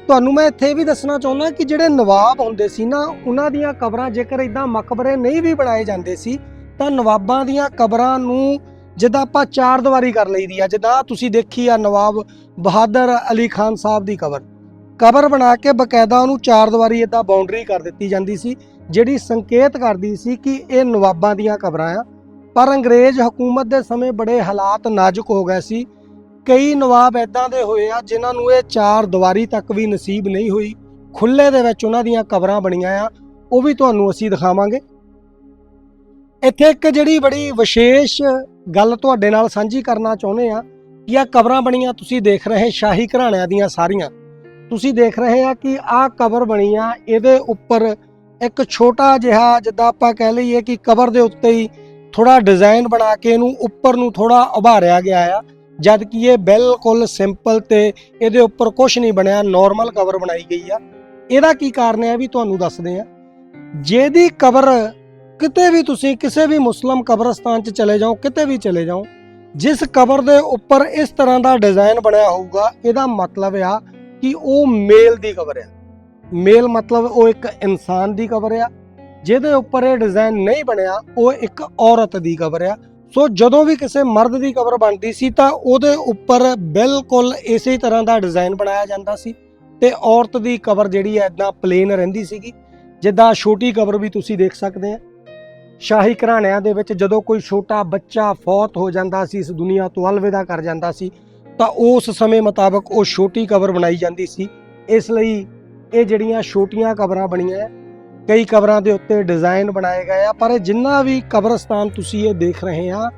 Speaker 1: ਤੁਹਾਨੂੰ ਮੈਂ ਇੱਥੇ ਇਹ ਵੀ ਦੱਸਣਾ ਚਾਹੁੰਦਾ ਕਿ ਜਿਹੜੇ ਨਵਾਬ ਹੁੰਦੇ ਸੀ ਨਾ, ਉਹਨਾਂ ਦੀਆਂ ਕਬਰਾਂ ਜੇਕਰ ਇਦਾਂ ਮਕਬਰੇ ਨਹੀਂ ਵੀ ਬਣਾਏ ਜਾਂਦੇ ਸੀ, ਤਾਂ ਨਵਾਬਾਂ ਦੀਆਂ ਕਬਰਾਂ ਨੂੰ ਜਿੱਦਾਂ ਆਪਾਂ ਚਾਰ ਦੀਵਾਰੀ ਕਰ ਲਈਦੀ ਆ, ਜਿੱਦਾਂ ਤੁਸੀਂ ਦੇਖੀ ਆ ਨਵਾਬ ਬਹਾਦਰ ਅਲੀ ਖਾਨ ਸਾਹਿਬ ਦੀ ਕਬਰ। ਕਬਰ ਬਣਾ ਕੇ ਬਕਾਇਦਾ ਉਹਨੂੰ ਚਾਰ ਦੀਵਾਰੀ ਇਦਾਂ ਬਾਉਂਡਰੀ ਕਰ ਦਿੱਤੀ ਜਾਂਦੀ ਸੀ, ਜਿਹੜੀ ਸੰਕੇਤ ਕਰਦੀ ਸੀ ਕਿ ਇਹ ਨਵਾਬਾਂ ਦੀਆਂ ਕਬਰਾਂ ਆ। ਪਰ ਅੰਗਰੇਜ਼ ਹਕੂਮਤ ਦੇ ਸਮੇਂ ਬੜੇ ਹਾਲਾਤ ਨਾਜ਼ੁਕ ਹੋ ਗਏ ਸੀ ਕਈ ਨਵਾਬ ਐਦਾਂ ਦੇ ਹੋਏ ਆ ਜਿਨ੍ਹਾਂ ਨੂੰ ਇਹ ਚਾਰ ਦੀਵਾਰੀ ਤੱਕ ਵੀ ਨਸੀਬ ਨਹੀਂ ਹੋਈ। ਖੁੱਲੇ ਦੇ ਵਿੱਚ ਉਹਨਾਂ ਦੀਆਂ ਕਬਰਾਂ ਬਣੀਆਂ ਆ। ਉਹ ਵੀ ਤੁਹਾਨੂੰ ਅਸੀਂ ਦਿਖਾਵਾਂਗੇ। ਇੱਥੇ ਇੱਕ ਜਿਹੜੀ ਬੜੀ ਵਿਸ਼ੇਸ਼ ਗੱਲ ਤੁਹਾਡੇ ਨਾਲ ਸਾਂਝੀ ਕਰਨਾ ਚਾਹੁੰਦੇ ਆ ਕਿ ਆ ਕਬਰਾਂ ਬਣੀਆਂ, ਤੁਸੀਂ ਦੇਖ ਰਹੇ ਸ਼ਾਹੀ ਘਰਾਣਿਆਂ ਦੀਆਂ ਸਾਰੀਆਂ। ਤੁਸੀਂ ਦੇਖ ਰਹੇ ਆ ਕਿ ਆ ਕਬਰ ਬਣੀ ਆ, ਇਹਦੇ ਉੱਪਰ ਇੱਕ ਛੋਟਾ ਜਿਹਾ ਜਿੱਦਾਂ ਆਪਾਂ ਕਹਿ ਲਈਏ ਕਿ ਕਬਰ ਦੇ ਉੱਤੇ ਹੀ ਥੋੜਾ ਡਿਜ਼ਾਈਨ ਬਣਾ ਕੇ ਇਹਨੂੰ ਉੱਪਰ ਨੂੰ ਥੋੜਾ ਉਭਾਰਿਆ ਗਿਆ ਆ। ਜਦ ਕਿ ਇਹ ਬਿਲਕੁਲ ਸਿੰਪਲ ਤੇ ਇਹਦੇ ਉੱਪਰ ਕੁਝ ਨਹੀਂ ਬਣਿਆ ਨਾਰਮਲ ਕਵਰ ਬਣਾਈ ਗਈ ਆ। ਇਹਦਾ ਕੀ ਕਾਰਨ ਹੈ ਵੀ ਤੁਹਾਨੂੰ ਦੱਸਦੇ ਆ। ਜਿਹਦੀ ਕਬਰ ਕਿਤੇ ਵੀ ਤੁਸੀਂ ਕਿਸੇ ਵੀ ਮੁਸਲਮ ਕਬਰਸਤਾਨ 'ਚ ਚਲੇ ਜਾਓ, ਕਿਤੇ ਵੀ ਚਲੇ ਜਾਓ, ਜਿਸ ਕਬਰ ਦੇ ਉੱਪਰ ਇਸ ਤਰ੍ਹਾਂ ਦਾ ਡਿਜ਼ਾਈਨ ਬਣਿਆ ਹੋਊਗਾ, ਇਹਦਾ ਮਤਲਬ ਆ ਕਿ ਉਹ ਮੇਲ ਦੀ ਕਬਰ ਆ। ਮੇਲ ਮਤਲਬ ਉਹ ਇੱਕ ਇਨਸਾਨ ਦੀ ਕਬਰ ਆ, ਜਿਹਦੇ ਉੱਪਰ ਇਹ ਡਿਜ਼ਾਈਨ ਨਹੀਂ ਬਣਿਆ, ਉਹ ਇੱਕ ਔਰਤ ਦੀ ਕਬਰ ਆ। ਸੋ ਜਦੋਂ ਵੀ ਕਿਸੇ ਮਰਦ ਦੀ ਕਬਰ ਬਣਦੀ ਸੀ ਤਾਂ ਉਹਦੇ ਉੱਪਰ ਬਿਲਕੁਲ ਇਸੇ ਤਰ੍ਹਾਂ ਦਾ ਡਿਜ਼ਾਈਨ ਬਣਾਇਆ ਜਾਂਦਾ ਸੀ ਤੇ ਔਰਤ ਦੀ ਕਬਰ ਜਿਹੜੀ ਐ ਇਦਾਂ ਪਲੇਨ ਰਹਿੰਦੀ ਸੀਗੀ। ਜਿੱਦਾਂ ਛੋਟੀ ਕਬਰ ਵੀ ਤੁਸੀਂ ਦੇਖ ਸਕਦੇ ਆ। ਸ਼ਾਹੀ ਘਰਾਣਿਆਂ ਦੇ ਵਿੱਚ ਜਦੋਂ ਕੋਈ ਛੋਟਾ ਬੱਚਾ ਫੌਤ ਹੋ ਜਾਂਦਾ ਸੀ, ਇਸ ਦੁਨੀਆ ਤੋਂ ਅਲਵਿਦਾ ਕਰ ਜਾਂਦਾ ਸੀ, ਤਾਂ ਉਸ ਸਮੇਂ ਮੁਤਾਬਕ ਉਹ ਛੋਟੀ ਕਬਰ ਬਣਾਈ ਜਾਂਦੀ ਸੀ। ਇਸ ਲਈ ਇਹ ਜਿਹੜੀਆਂ ਛੋਟੀਆਂ ਕਬਰਾਂ ਬਣੀਆਂ ਕਈ ਕਬਰਾਂ ਦੇ ਉੱਤੇ ਡਿਜ਼ਾਈਨ ਬਣਾਏ ਗਏ ਆ, ਪਰ ਇਹ ਜਿੰਨਾ ਵੀ ਕਬਰਸਤਾਨ ਤੁਸੀਂ ਇਹ ਦੇਖ ਰਹੇ ਆ,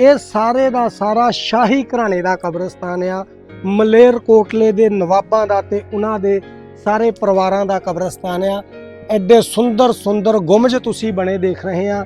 Speaker 1: ਇਹ ਸਾਰੇ ਦਾ ਸਾਰਾ ਸ਼ਾਹੀ ਘਰਾਣੇ ਦਾ ਕਬਰਸਤਾਨ ਆ। ਮਲੇਰ ਕੋਟਲੇ ਦੇ ਨਵਾਬਾਂ ਦਾ ਤੇ ਉਹਨਾਂ ਦੇ ਸਾਰੇ ਪਰਿਵਾਰਾਂ ਦਾ ਕਬਰਸਤਾਨ ਆ। ਐਡੇ ਸੁੰਦਰ ਸੁੰਦਰ ਗੁੰਮਜ ਤੁਸੀਂ ਬਣੇ ਦੇਖ ਰਹੇ ਆ,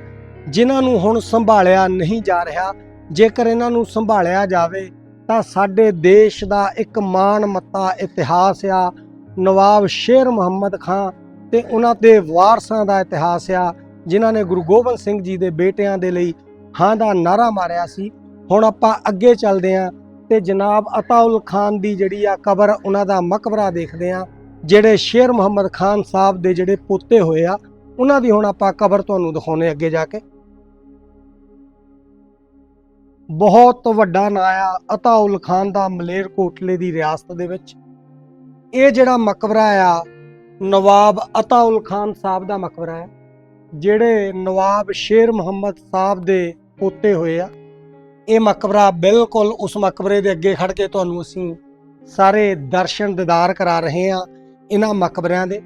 Speaker 1: ਜਿਨ੍ਹਾਂ ਨੂੰ ਹੁਣ ਸੰਭਾਲਿਆ ਨਹੀਂ ਜਾ ਰਿਹਾ। ਜੇਕਰ ਇਹਨਾਂ ਨੂੰ ਸੰਭਾਲਿਆ ਜਾਵੇ, ਤਾਂ ਸਾਡੇ ਦੇਸ਼ ਦਾ ਇੱਕ ਮਾਣ ਮੱਤਾ ਇਤਿਹਾਸ ਆ। ਨਵਾਬ ਸ਼ੇਰ ਮੁਹੰਮਦ ਖਾਂ ਤੇ ਉਹਨਾਂ ਦੇ ਵਾਰਸਾਂ ਦਾ ਇਤਿਹਾਸ ਆ, ਜਿਨ੍ਹਾਂ ਨੇ ਗੁਰੂ ਗੋਬਿੰਦ ਸਿੰਘ ਜੀ ਦੇ ਬੇਟਿਆਂ ਦੇ ਲਈ ਹਾਂ ਦਾ ਨਾਰਾ ਮਾਰਿਆ ਸੀ। ਹੁਣ ਆਪਾਂ ਅੱਗੇ ਚੱਲਦੇ ਆਂ ਤੇ ਜਨਾਬ ਅਤਾਉਲ ਖਾਨ ਦੀ ਜਿਹੜੀ ਆ ਕਬਰ, ਉਹਨਾਂ ਦਾ ਮਕਬਰਾ ਦੇਖਦੇ ਆਂ ਜਿਹੜੇ ਸ਼ੇਰ ਮੁਹੰਮਦ ਖਾਨ ਸਾਹਿਬ ਦੇ ਜਿਹੜੇ ਪੋਤੇ ਹੋਏ ਆ, ਉਹਨਾਂ ਦੀ ਹੁਣ ਆਪਾਂ ਕਬਰ ਤੁਹਾਨੂੰ ਦਿਖਾਉਨੇ ਅੱਗੇ ਜਾ ਕੇ। ਬਹੁਤ ਵੱਡਾ ਨਾਂ ਆ ਅਤਾਉਲ ਖਾਨ ਦਾ ਮਲੇਰ ਕੋਟਲੇ ਦੀ ਰਿਆਸਤ ਦੇ ਵਿੱਚ। ਇਹ ਜਿਹੜਾ ਮਕਬਰਾ ਆ ਨਵਾਬ ਅਤਾਉਲ ਖਾਨ ਸਾਹਿਬ ਦਾ ਮਕਬਰਾ ਹੈ, ਜਿਹੜੇ ਨਵਾਬ ਸ਼ੇਰ ਮੁਹੰਮਦ ਸਾਹਿਬ ਦੇ ਪੋਤੇ ਹੋਏ ਆ। ਇਹ ਮਕਬਰਾ ਬਿਲਕੁਲ ਉਸ ਮਕਬਰੇ ਦੇ ਅੱਗੇ ਖੜ ਕੇ ਤੁਹਾਨੂੰ ਅਸੀਂ ਸਾਰੇ ਦਰਸ਼ਨ ਦਿਦਾਰ ਕਰਾ ਰਹੇ ਹਾਂ ਇਹਨਾਂ ਮਕਬਰਿਆਂ ਦੇ,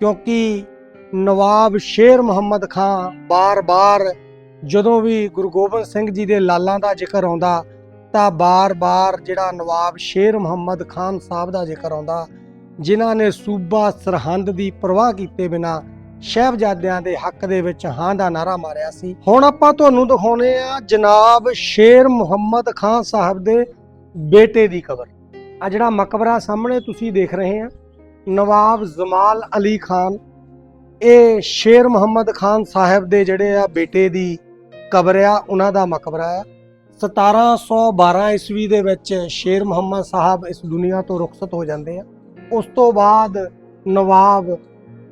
Speaker 1: ਕਿਉਂਕਿ ਨਵਾਬ ਸ਼ੇਰ ਮੁਹੰਮਦ ਖਾਨ ਬਾਰ-ਬਾਰ ਜਦੋਂ ਵੀ ਗੁਰੂ ਗੋਬਿੰਦ ਸਿੰਘ ਜੀ ਦੇ ਲਾਲਾਂ ਦਾ ਜ਼ਿਕਰ ਆਉਂਦਾ ਤਾਂ ਬਾਰ-ਬਾਰ ਜਿਹੜਾ ਨਵਾਬ ਸ਼ੇਰ ਮੁਹੰਮਦ ਖਾਨ ਸਾਹਿਬ ਦਾ ਜ਼ਿਕਰ ਆਉਂਦਾ ਜਿਨ੍ਹਾਂ ਨੇ ਸੂਬਾ ਸਰਹੰਦ ਦੀ ਪਰਵਾਹ ਕੀਤੇ ਬਿਨਾ ਸ਼ਹਿਬਜ਼ਾਦਿਆਂ ਦੇ ਹੱਕ ਦੇ ਵਿੱਚ ਹਾਂ ਦਾ ਨਾਰਾ ਮਾਰਿਆ ਸੀ। ਹੁਣ ਆਪਾਂ ਤੁਹਾਨੂੰ ਦਿਖਾਉਨੇ ਆ ਜਨਾਬ ਸ਼ੇਰ ਮੁਹੰਮਦ ਖਾਨ ਸਾਹਿਬ ਦੇ ਬੇਟੇ ਦੀ ਕਬਰ। ਆ ਜਿਹੜਾ ਮਕਬਰਾ ਸਾਹਮਣੇ ਤੁਸੀਂ ਦੇਖ ਰਹੇ ਆ, ਨਵਾਬ ਜ਼ਮਾਲ ਅਲੀ ਖਾਨ। ਇਹ ਸ਼ੇਰ ਮੁਹੰਮਦ ਖਾਨ ਸਾਹਿਬ ਦੇ ਜਿਹੜੇ ਆ ਬੇਟੇ ਦੀ ਕਬਰ ਆ, ਉਹਨਾਂ ਦਾ ਮਕਬਰਾ ਆ। 1712 ਈਸਵੀ ਦੇ ਵਿੱਚ ਸ਼ੇਰ ਮੁਹੰਮਦ ਸਾਹਿਬ ਇਸ ਦੁਨੀਆ ਤੋਂ ਰੁਖਸਤ ਹੋ ਜਾਂਦੇ ਆ। ਉਸ ਤੋਂ ਬਾਅਦ ਨਵਾਬ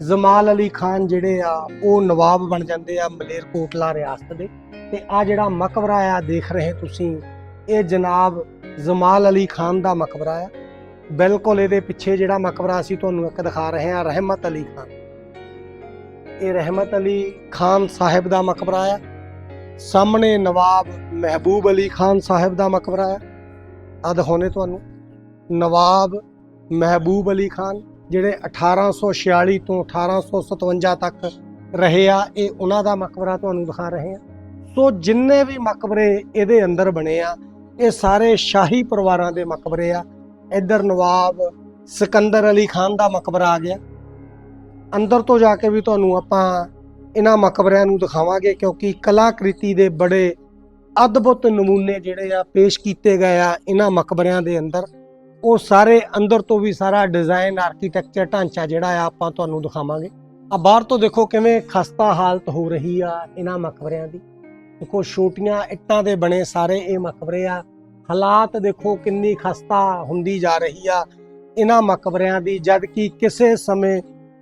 Speaker 1: ਜ਼ਮਾਲ ਅਲੀ ਖਾਨ ਜਿਹੜੇ ਆ, ਉਹ ਨਵਾਬ ਬਣ ਜਾਂਦੇ ਆ ਮਲੇਰਕੋਟਲਾ ਰਿਆਸਤ ਦੇ। ਤੇ ਆ ਜਿਹੜਾ ਮਕਬਰਾ ਆ, ਦੇਖ ਰਹੇ ਤੁਸੀਂ, ਇਹ ਜਨਾਬ ਜ਼ਮਾਲ ਅਲੀ ਖਾਨ ਦਾ ਮਕਬਰਾ ਆ। ਬਿਲਕੁਲ ਇਹਦੇ ਪਿੱਛੇ ਜਿਹੜਾ ਮਕਬਰਾ ਅਸੀਂ ਤੁਹਾਨੂੰ ਇੱਕ ਦਿਖਾ ਰਹੇ ਹਾਂ, ਰਹਿਮਤ ਅਲੀ ਖਾਨ। ਇਹ ਰਹਿਮਤ ਅਲੀ ਖਾਨ ਸਾਹਿਬ ਦਾ ਮਕਬਰਾ ਆ। ਸਾਹਮਣੇ ਨਵਾਬ ਮਹਿਬੂਬ ਅਲੀ ਖਾਨ ਸਾਹਿਬ ਦਾ ਮਕਬਰਾ ਆ। ਆ ਦਿਖਾਉਣੇ ਤੁਹਾਨੂੰ। ਨਵਾਬ ਮਹਿਬੂਬ ਅਲੀ ਖਾਨ, ਜਿਹੜੇ 1846 ਤੋਂ 1857 ਤੱਕ ਰਹੇ ਆ, ਇਹ ਉਹਨਾਂ ਦਾ ਮਕਬਰਾ ਤੁਹਾਨੂੰ ਦਿਖਾ ਰਹੇ ਆ। ਸੋ ਜਿੰਨੇ ਵੀ ਮਕਬਰੇ ਇਹਦੇ ਅੰਦਰ ਬਣੇ ਆ, ਇਹ ਸਾਰੇ ਸ਼ਾਹੀ ਪਰਿਵਾਰਾਂ ਦੇ ਮਕਬਰੇ ਆ। ਇੱਧਰ ਨਵਾਬ ਸਿਕੰਦਰ ਅਲੀ ਖਾਨ ਦਾ ਮਕਬਰਾ ਆ ਗਿਆ। ਅੰਦਰ ਤੋਂ ਜਾ ਕੇ ਵੀ ਤੁਹਾਨੂੰ ਆਪਾਂ ਇਹਨਾਂ ਮਕਬਰਿਆਂ ਨੂੰ ਦਿਖਾਵਾਂਗੇ, ਕਿਉਂਕਿ ਕਲਾਕ੍ਰਿਤੀ ਦੇ ਬੜੇ ਅਦਭੁਤ ਨਮੂਨੇ ਜਿਹੜੇ ਆ ਪੇਸ਼ ਕੀਤੇ ਗਏ ਆ ਇਹਨਾਂ ਮਕਬਰਿਆਂ ਦੇ ਅੰਦਰ। ਉਹ ਸਾਰੇ ਅੰਦਰ ਤੋਂ ਵੀ ਸਾਰਾ ਡਿਜ਼ਾਈਨ ਆਰਕੀਟੈਕਚਰ ਢਾਂਚਾ ਜਿਹੜਾ ਆ, ਆਪਾਂ ਤੁਹਾਨੂੰ ਦਿਖਾਵਾਂਗੇ। ਆ ਬਾਹਰ ਤੋਂ ਦੇਖੋ ਕਿਵੇਂ ਖਸਤਾ ਹਾਲਤ ਹੋ ਰਹੀ ਆ ਇਹਨਾਂ ਮਕਬਰਿਆਂ ਦੀ। ਦੇਖੋ ਛੋਟੀਆਂ ਇੱਟਾਂ ਦੇ ਬਣੇ ਸਾਰੇ ਇਹ ਮਕਬਰੇ ਆ। ਹਾਲਾਤ ਦੇਖੋ ਕਿੰਨੀ ਖਸਤਾ ਹੁੰਦੀ ਜਾ ਰਹੀ ਆ ਇਹਨਾਂ ਮਕਬਰਿਆਂ ਦੀ ਜਦ ਕਿ ਕਿਸੇ ਸਮੇਂ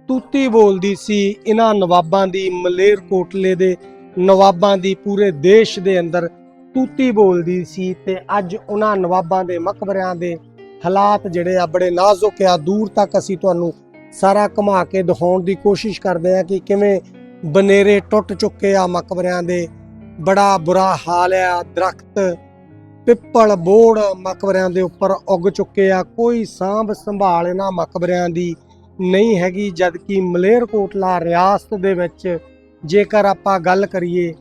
Speaker 1: ਤੂਤੀ ਬੋਲਦੀ ਸੀ ਇਹਨਾਂ ਨਵਾਬਾਂ ਦੀ, ਮਲੇਰ ਕੋਟਲੇ ਦੇ ਨਵਾਬਾਂ ਦੀ, ਪੂਰੇ ਦੇਸ਼ ਦੇ ਅੰਦਰ ਤੂਤੀ ਬੋਲਦੀ ਸੀ ਤੇ ਅੱਜ ਉਹਨਾਂ ਨਵਾਬਾਂ ਦੇ ਮਕਬਰਿਆਂ ਦੇ ਹਾਲਾਤ ਜਿਹੜੇ ਆ ਬੜੇ ਨਾਜ਼ੁਕ ਆ। ਦੂਰ ਤੱਕ ਅਸੀਂ ਤੁਹਾਨੂੰ ਸਾਰਾ ਘੁਮਾ ਕੇ ਦਿਖਾਉਣ ਦੀ ਕੋਸ਼ਿਸ਼ ਕਰਦੇ ਆ ਕਿ ਕਿਵੇਂ ਬਨੇਰੇ ਟੁੱਟ ਚੁੱਕੇ ਆ ਮਕਬਰਿਆਂ ਦੇ। ਬੜਾ ਬੁਰਾ ਹਾਲ ਆ। ਦਰਖਤ, ਪਿੱਪਲ, ਬੋੜ ਮਕਬਰਿਆਂ ਦੇ ਉੱਪਰ ਉੱਗ ਚੁੱਕੇ ਆ। ਕੋਈ ਸਾਂਭ ਸੰਭਾਲ ਇਹਨਾਂ ਮਕਬਰਿਆਂ ਦੀ ਨਹੀਂ ਹੈਗੀ ਜਦ ਕਿ ਮਲੇਰਕੋਟਲਾ ਰਿਆਸਤ ਦੇ ਵਿੱਚ ਜੇਕਰ ਆਪਾਂ ਗੱਲ ਕਰੀਏ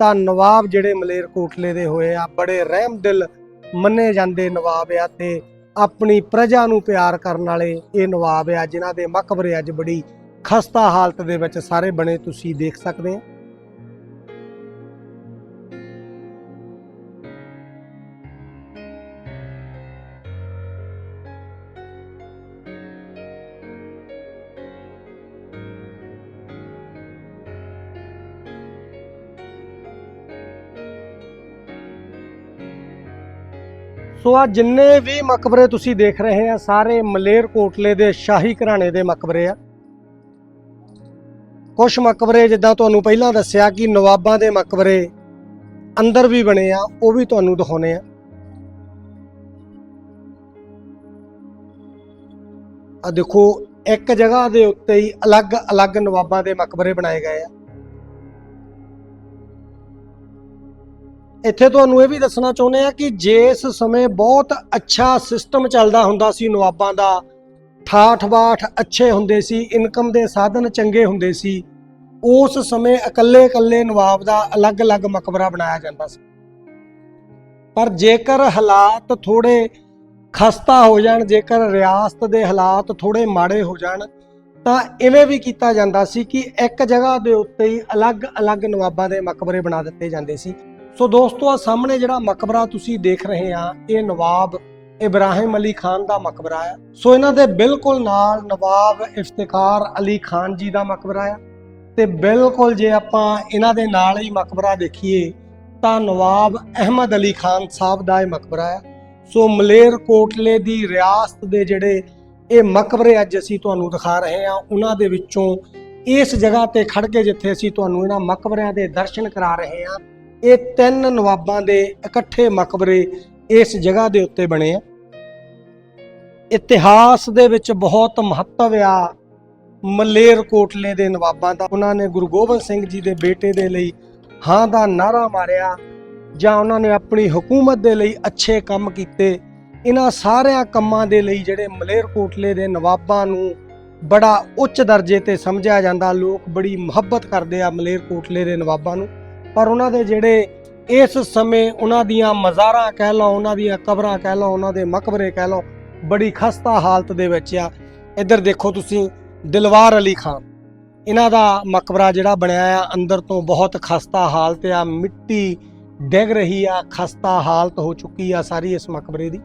Speaker 1: ਤਾਂ ਨਵਾਬ ਜਿਹੜੇ ਮਲੇਰਕੋਟਲੇ ਦੇ ਹੋਏ ਆ, ਬੜੇ ਰਹਿਮਦਿਲ ਮੰਨੇ ਜਾਂਦੇ ਨਵਾਬ ਆ ਤੇ ਆਪਣੀ ਪ੍ਰਜਾ ਨੂੰ ਪਿਆਰ ਕਰਨ ਵਾਲੇ ਇਹ ਨਵਾਬ ਆ, ਜਿਨ੍ਹਾਂ ਦੇ ਮਕਬਰੇ ਅੱਜ ਬੜੀ ਖਸਤਾ ਹਾਲਤ ਦੇ ਵਿੱਚ ਸਾਰੇ ਬਣੇ, ਤੁਸੀਂ ਦੇਖ ਸਕਦੇ ਆ। ਸੋ ਆ ਜਿੰਨੇ ਵੀ ਮਕਬਰੇ ਤੁਸੀਂ ਦੇਖ ਰਹੇ ਆ, ਸਾਰੇ ਮਲੇਰ ਕੋਟਲੇ ਦੇ ਸ਼ਾਹੀ ਘਰਾਣੇ ਦੇ ਮਕਬਰੇ ਆ। ਕੁਝ ਮਕਬਰੇ ਜਿੱਦਾਂ ਤੁਹਾਨੂੰ ਪਹਿਲਾਂ ਦੱਸਿਆ ਕਿ ਨਵਾਬਾਂ ਦੇ ਮਕਬਰੇ ਅੰਦਰ ਵੀ ਬਣੇ ਆ, ਉਹ ਵੀ ਤੁਹਾਨੂੰ ਦਿਖਾਉਨੇ ਆ। ਆ ਦੇਖੋ, ਇੱਕ ਜਗ੍ਹਾ ਦੇ ਉੱਤੇ ਹੀ ਅਲੱਗ-ਅਲੱਗ ਨਵਾਬਾਂ ਦੇ ਮਕਬਰੇ ਬਣਾਏ ਗਏ ਆ। ਇੱਥੇ ਤੁਹਾਨੂੰ ਇਹ ਵੀ ਦੱਸਣਾ ਚਾਹੁੰਦੇ ਆ ਕਿ ਜਿਸ ਸਮੇਂ ਬਹੁਤ ਅੱਛਾ ਸਿਸਟਮ ਚੱਲਦਾ ਹੁੰਦਾ ਸੀ, ਨਵਾਬਾਂ ਦਾ, ਠਾਠ ਬਾਠ ਅੱਛੇ ਹੁੰਦੇ ਸੀ ਇਨਕਮ ਦੇ ਸਾਧਨ ਚੰਗੇ ਹੁੰਦੇ ਸੀ, ਉਸ ਸਮੇਂ ਇਕੱਲੇ ਇਕੱਲੇ ਨਵਾਬ ਦਾ ਅਲੱਗ-ਅਲੱਗ ਮਕਬਰਾ ਬਣਾਇਆ ਜਾਂਦਾ ਸੀ। ਪਰ ਜੇਕਰ ਹਾਲਾਤ ਥੋੜੇ ਖਸਤਾ ਹੋ ਜਾਣ, ਜੇਕਰ ਰਿਆਸਤ ਦੇ ਹਾਲਾਤ ਥੋੜੇ ਮਾੜੇ ਹੋ ਜਾਣ, ਤਾਂ ਇਵੇਂ ਵੀ ਕੀਤਾ ਜਾਂਦਾ ਸੀ ਕਿ ਇੱਕ ਜਗ੍ਹਾ ਦੇ ਉੱਤੇ ਹੀ ਅਲੱਗ-ਅਲੱਗ ਨਵਾਬਾਂ ਦੇ ਮਕਬਰੇ ਬਣਾ ਦਿੱਤੇ ਜਾਂਦੇ ਸੀ। ਸੋ ਦੋਸਤੋ, ਆ ਸਾਹਮਣੇ ਜਿਹੜਾ ਮਕਬਰਾ ਤੁਸੀਂ ਦੇਖ ਰਹੇ ਆ, ਇਹ ਨਵਾਬ ਇਬਰਾਹਿਮ ਅਲੀ ਖਾਨ ਦਾ ਮਕਬਰਾ ਆ। ਸੋ ਇਹਨਾਂ ਦੇ ਬਿਲਕੁਲ ਨਾਲ ਨਵਾਬ ਇਫਤਿਖਾਰ ਅਲੀ ਖਾਨ ਜੀ ਦਾ ਮਕਬਰਾ ਆ। ਤੇ ਬਿਲਕੁਲ ਜੇ ਆਪਾਂ ਇਹਨਾਂ ਦੇ ਨਾਲ ਹੀ ਮਕਬਰਾ ਦੇਖੀਏ, ਤਾਂ ਨਵਾਬ ਅਹਿਮਦ ਅਲੀ ਖਾਨ ਸਾਹਿਬ ਦਾ ਇਹ ਮਕਬਰਾ ਆ। ਸੋ ਮਲੇਰ ਕੋਟਲੇ ਦੀ ਰਿਆਸਤ ਦੇ ਜਿਹੜੇ ਇਹ ਮਕਬਰੇ ਅੱਜ ਅਸੀਂ ਤੁਹਾਨੂੰ ਦਿਖਾ ਰਹੇ ਹਾਂ ਉਹਨਾਂ ਦੇ ਵਿੱਚੋਂ ਇਸ ਜਗ੍ਹਾ ਤੇ ਖੜ ਕੇ ਜਿੱਥੇ ਅਸੀਂ ਤੁਹਾਨੂੰ ਇਹਨਾਂ ਮਕਬਰਿਆਂ ਦੇ ਦਰਸ਼ਨ ਕਰਾ ਰਹੇ ਹਾਂ ਇਹ ਤਿੰਨ ਨਵਾਬਾਂ ਦੇ ਇਕੱਠੇ ਮਕਬਰੇ ਇਸ ਜਗ੍ਹਾ ਦੇ ਉੱਤੇ ਬਣੇ ਆ। ਇਤਿਹਾਸ ਦੇ ਵਿੱਚ ਬਹੁਤ ਮਹੱਤਵ ਆ ਮਲੇਰ ਕੋਟਲੇ ਦੇ ਨਵਾਬਾਂ ਦਾ। ਉਹਨਾਂ ਨੇ ਗੁਰੂ ਗੋਬਿੰਦ ਸਿੰਘ ਜੀ ਦੇ ਬੇਟੇ ਦੇ ਲਈ ਹਾਂ ਦਾ ਨਾਰਾ ਮਾਰਿਆ ਜਾਂ ਉਹਨਾਂ ਨੇ ਆਪਣੀ ਹਕੂਮਤ ਦੇ ਲਈ ਅੱਛੇ ਕੰਮ ਕੀਤੇ। ਇਹਨਾਂ ਸਾਰਿਆਂ ਕੰਮਾਂ ਦੇ ਲਈ ਜਿਹੜੇ ਮਲੇਰ ਕੋਟਲੇ ਦੇ ਨਵਾਬਾਂ ਨੂੰ ਬੜਾ ਉੱਚ ਦਰਜੇ ਤੇ ਸਮਝਿਆ ਜਾਂਦਾ। ਲੋਕ ਬੜੀ ਮੁਹੱਬਤ ਕਰਦੇ ਆ ਮਲੇਰ ਕੋਟਲੇ ਦੇ ਨਵਾਬਾਂ ਨੂੰ। ਪਰ ਉਹਨਾਂ ਦੇ ਜਿਹੜੇ ਇਸ ਸਮੇਂ ਉਹਨਾਂ ਦੀਆਂ ਮਜ਼ਾਰਾਂ ਕਹਿ ਲਓ, ਉਹਨਾਂ ਦੀਆਂ ਕਬਰਾਂ ਕਹਿ ਲਓ, ਉਹਨਾਂ ਦੇ ਮਕਬਰੇ ਕਹਿ ਲਓ, ਬੜੀ ਖਸਤਾ ਹਾਲਤ ਦੇ ਵਿੱਚ ਆ। ਇੱਧਰ ਦੇਖੋ ਤੁਸੀਂ, ਦਿਲਵਾਰ ਅਲੀ ਖਾਨ। ਇਹਨਾਂ ਦਾ ਮਕਬਰਾ ਜਿਹੜਾ ਬਣਿਆ ਆ, ਅੰਦਰ ਤੋਂ ਬਹੁਤ ਖਸਤਾ ਹਾਲਤ ਆ, ਮਿੱਟੀ ਡਿੱਗ ਰਹੀ ਆ, ਖਸਤਾ ਹਾਲਤ ਹੋ ਚੁੱਕੀ ਆ ਸਾਰੀ ਇਸ ਮਕਬਰੇ ਦੀ।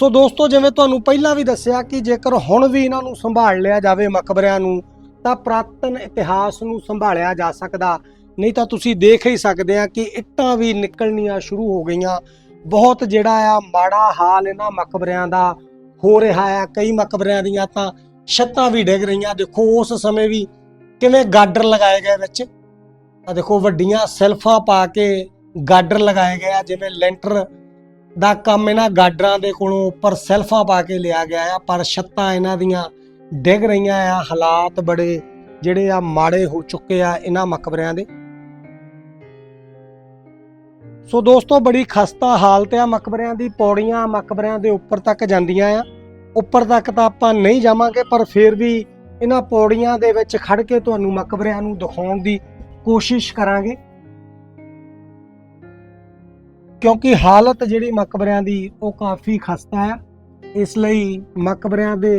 Speaker 1: ਸੋ ਦੋਸਤੋ, ਜਿਵੇਂ ਤੁਹਾਨੂੰ ਪਹਿਲਾਂ ਵੀ ਦੱਸਿਆ ਕਿ ਜੇਕਰ ਹੁਣ ਵੀ ਇਹਨਾਂ ਨੂੰ ਸੰਭਾਲ ਲਿਆ ਜਾਵੇ ਮਕਬਰਿਆਂ ਨੂੰ, ਤਾਂ ਪ੍ਰਾਤਨ ਇਤਿਹਾਸ ਨੂੰ ਸੰਭਾਲਿਆ ਜਾ ਸਕਦਾ। ਨਹੀਂ ਤਾਂ ਤੁਸੀਂ ਦੇਖ ਹੀ ਸਕਦੇ ਆ ਕਿ ਇੱਟਾਂ ਵੀ ਨਿਕਲਣੀਆਂ ਸ਼ੁਰੂ ਹੋ ਗਈਆਂ। ਬਹੁਤ ਜਿਹੜਾ ਆ ਮਾੜਾ ਹਾਲ ਇਹਨਾਂ ਮਕਬਰਿਆਂ ਦਾ ਹੋ ਰਿਹਾ ਆ, ਕਈ ਮਕਬਰਿਆਂ ਦੀਆਂ ਤਾਂ ਛੱਤਾਂ ਵੀ ਡਿੱਗ ਰਹੀਆਂ। ਦੇਖੋ, ਉਸ ਸਮੇਂ ਵੀ ਕਿਵੇਂ ਗਾਡਰ ਲਗਾਏ ਗਏ ਵਿੱਚ। ਆ ਦੇਖੋ, ਵੱਡੀਆਂ ਸੈਲਫਾਂ ਪਾ ਕੇ ਗਾਡਰ ਲਗਾਏ ਗਏ ਆ, ਜਿਵੇਂ ਲੈਂਟਰ ਦਾ ਕੰਮ ਇਹਨਾਂ ਗਾਡਰਾਂ ਦੇ ਕੋਲੋਂ ਉੱਪਰ ਸੈਲਫਾਂ ਪਾ ਕੇ ਲਿਆ ਗਿਆ ਆ, ਪਰ ਛੱਤਾਂ ਇਹਨਾਂ ਦੀਆਂ ਡਿੱਗ ਰਹੀਆਂ ਆ, ਹਾਲਾਤ ਬੜੇ ਜਿਹੜੇ ਆ ਮਾੜੇ ਹੋ ਚੁੱਕੇ ਆ ਇਹਨਾਂ ਮਕਬਰਿਆਂ ਦੇ। ਸੋ ਦੋਸਤੋ, ਬੜੀ ਖਸਤਾ ਹਾਲਤ ਆ ਮਕਬਰਿਆਂ ਦੀ, ਪੌੜੀਆਂ ਮਕਬਰਿਆਂ ਦੇ ਉੱਪਰ ਤੱਕ ਜਾਂਦੀਆਂ ਆ। ਉੱਪਰ ਤੱਕ ਤਾਂ ਆਪਾਂ ਨਹੀਂ ਜਾਵਾਂਗੇ, ਪਰ ਫਿਰ ਵੀ ਇਹਨਾਂ ਪੌੜੀਆਂ ਦੇ ਵਿੱਚ ਖੜ ਕੇ ਤੁਹਾਨੂੰ ਮਕਬਰਿਆਂ ਨੂੰ ਦਿਖਾਉਣ ਦੀ ਕੋਸ਼ਿਸ਼ ਕਰਾਂਗੇ। ਕਿਉਂਕਿ ਹਾਲਤ ਜਿਹੜੀ ਮਕਬਰਿਆਂ ਦੀ, ਉਹ ਕਾਫੀ ਖਸਤਾ ਹੈ। ਇਸ ਲਈ ਮਕਬਰਿਆਂ ਦੇ